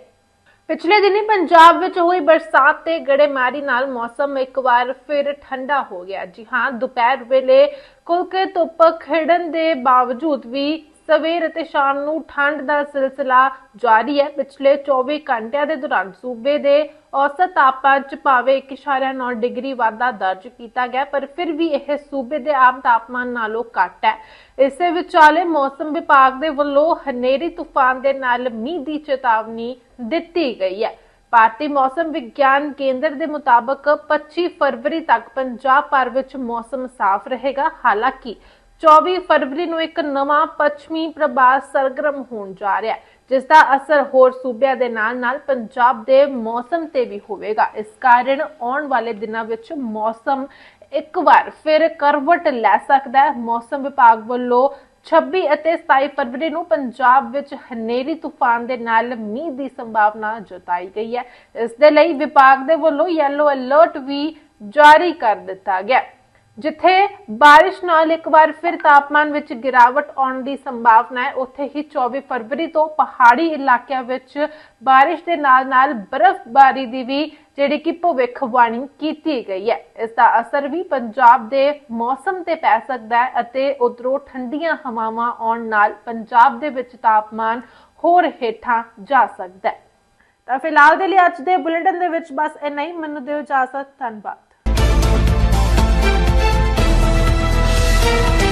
ਪਿਛਲੇ ਦਿਨੀ ਪੰਜਾਬ ਵਿੱਚ ਹੋਈ ਬਰਸਾਤ ਤੇ ਗੜੇਮਾਰੀ ਨਾਲ ਮੌਸਮ ਇੱਕ ਵਾਰ ਫਿਰ ਠੰਡਾ ਹੋ ਗਿਆ। ਜੀ ਹਾਂ, ਦੁਪਹਿਰ ਵੇਲੇ ਕੁਲਕੇ ਧੁੱਪ ਖਿੜਨ ਦੇ ਬਾਵਜੂਦ ਵੀ ਸਵੇਰ ਅਤੇ ਸ਼ਾਮ ਨੂੰ ਠੰਡ ਦਾ ਸਿਲਸਿਲਾ ਜਾਰੀ ਹੈ। ਪਿਛਲੇ 24 ਘੰਟਿਆਂ ਦੇ ਦੌਰਾਨ ਸੂਬੇ ਦੇ ਔਸਤ ਤਾਪਮਾਨ ਚ ਭਾਵੇਂ 1.9 ਡਿਗਰੀ ਵਾਧਾ ਦਰਜ ਕੀਤਾ ਗਿਆ, ਪਰ ਫਿਰ ਵੀ ਇਹ ਸੂਬੇ ਦੇ ਆਮ ਤਾਪਮਾਨ ਨਾਲੋਂ ਘੱਟ ਹੈ। ਇਸੇ ਵਿਚਾਲੇ ਮੌਸਮ ਵਿਭਾਗ ਦੇ ਵੱਲੋਂ ਹਨੇਰੀ ਤੂਫਾਨ ਦੇ ਨਾਲ ਮੀਂਹ ਦੀ ਚੇਤਾਵਨੀ ਦਿੱਤੀ ਗਈ ਹੈ। ਭਾਰਤੀ ਮੌਸਮ ਵਿਗਿਆਨ ਕੇਂਦਰ ਦੇ ਮੁਤਾਬਕ 25 ਫਰਵਰੀ ਤੱਕ ਪੰਜਾਬ ਭਰ ਵਿੱਚ ਮੌਸਮ ਸਾਫ਼ ਰਹੇਗਾ। ਹਾਲਾਂਕਿ 24 ਫਰਵਰੀ ਨੂੰ ਇੱਕ ਨਵਾਂ ਪੱਛਮੀ ਪ੍ਰਭਾਵ ਸਰਗਰਮ ਹੋਣ ਜਾ ਰਿਹਾ ਹੈ, ਜਿਸ ਦਾ ਅਸਰ ਹੋਰ ਸੂਬਿਆਂ ਦੇ ਨਾਲ-ਨਾਲ ਪੰਜਾਬ ਦੇ ਮੌਸਮ ਤੇ ਵੀ ਹੋਵੇਗਾ। ਇਸ ਕਾਰਨ ਆਉਣ ਵਾਲੇ ਦਿਨਾਂ ਵਿੱਚ ਮੌਸਮ ਇੱਕ ਵਾਰ ਫਿਰ ਕਰਵਟ ਲੈ ਸਕਦਾ ਹੈ। ਮੌਸਮ ਵਿਭਾਗ ਵੱਲੋਂ 26 ਅਤੇ 27 ਫਰਵਰੀ ਨੂੰ ਪੰਜਾਬ ਵਿੱਚ ਹਨੇਰੀ ਤੂਫਾਨ ਦੇ ਨਾਲ ਮੀਂਹ ਦੀ ਸੰਭਾਵਨਾ ਜਤਾਈ ਗਈ ਹੈ। ਇਸ ਦੇ ਲਈ ਵਿਭਾਗ ਦੇ ਵੱਲੋਂ ਯੈਲੋ ਅਲਰਟ ਵੀ ਜਾਰੀ ਕਰ ਦਿੱਤਾ ਗਿਆ ਜਿੱਥੇ ਬਾਰਿਸ਼ ਨਾਲ ਇੱਕ ਵਾਰ ਫਿਰ ਤਾਪਮਾਨ ਵਿੱਚ ਗਿਰਾਵਟ ਆਉਣ ਦੀ ਸੰਭਾਵਨਾ ਹੈ, ਉੱਥੇ ਹੀ 24 ਫਰਵਰੀ ਤੋਂ ਪਹਾੜੀ ਇਲਾਕਿਆਂ ਵਿੱਚ ਬਾਰਿਸ਼ ਦੇ ਨਾਲ-ਨਾਲ ਬਰਫ਼ਬਾਰੀ ਦੀ ਵੀ ਜਿਹੜੀ ਕਿ ਭਵਿੱਖਬਾਣੀ ਕੀਤੀ ਗਈ ਹੈ। ਇਸ ਦਾ ਅਸਰ ਵੀ ਪੰਜਾਬ ਦੇ ਮੌਸਮ ਤੇ ਪੈ ਸਕਦਾ ਹੈ ਅਤੇ ਉਧਰੋਂ ਠੰਡੀਆਂ ਹਵਾਵਾਂ ਆਉਣ ਨਾਲ ਪੰਜਾਬ ਦੇ ਵਿੱਚ ਤਾਪਮਾਨ ਹੋਰ ਹੇਠਾਂ ਜਾ ਸਕਦਾ ਹੈ। ਤਾਂ ਫਿਲਹਾਲ ਦੇ ਲਈ ਅੱਜ ਦੇ ਬੁਲੇਟਿਨ ਦੇ ਵਿੱਚ ਬਸ ਇੰਨਾ ਹੀ। ਮੈਨੂੰ ਦਿਓ ਇਜਾਜ਼ਤ, ਧੰਨਵਾਦ। Thank you.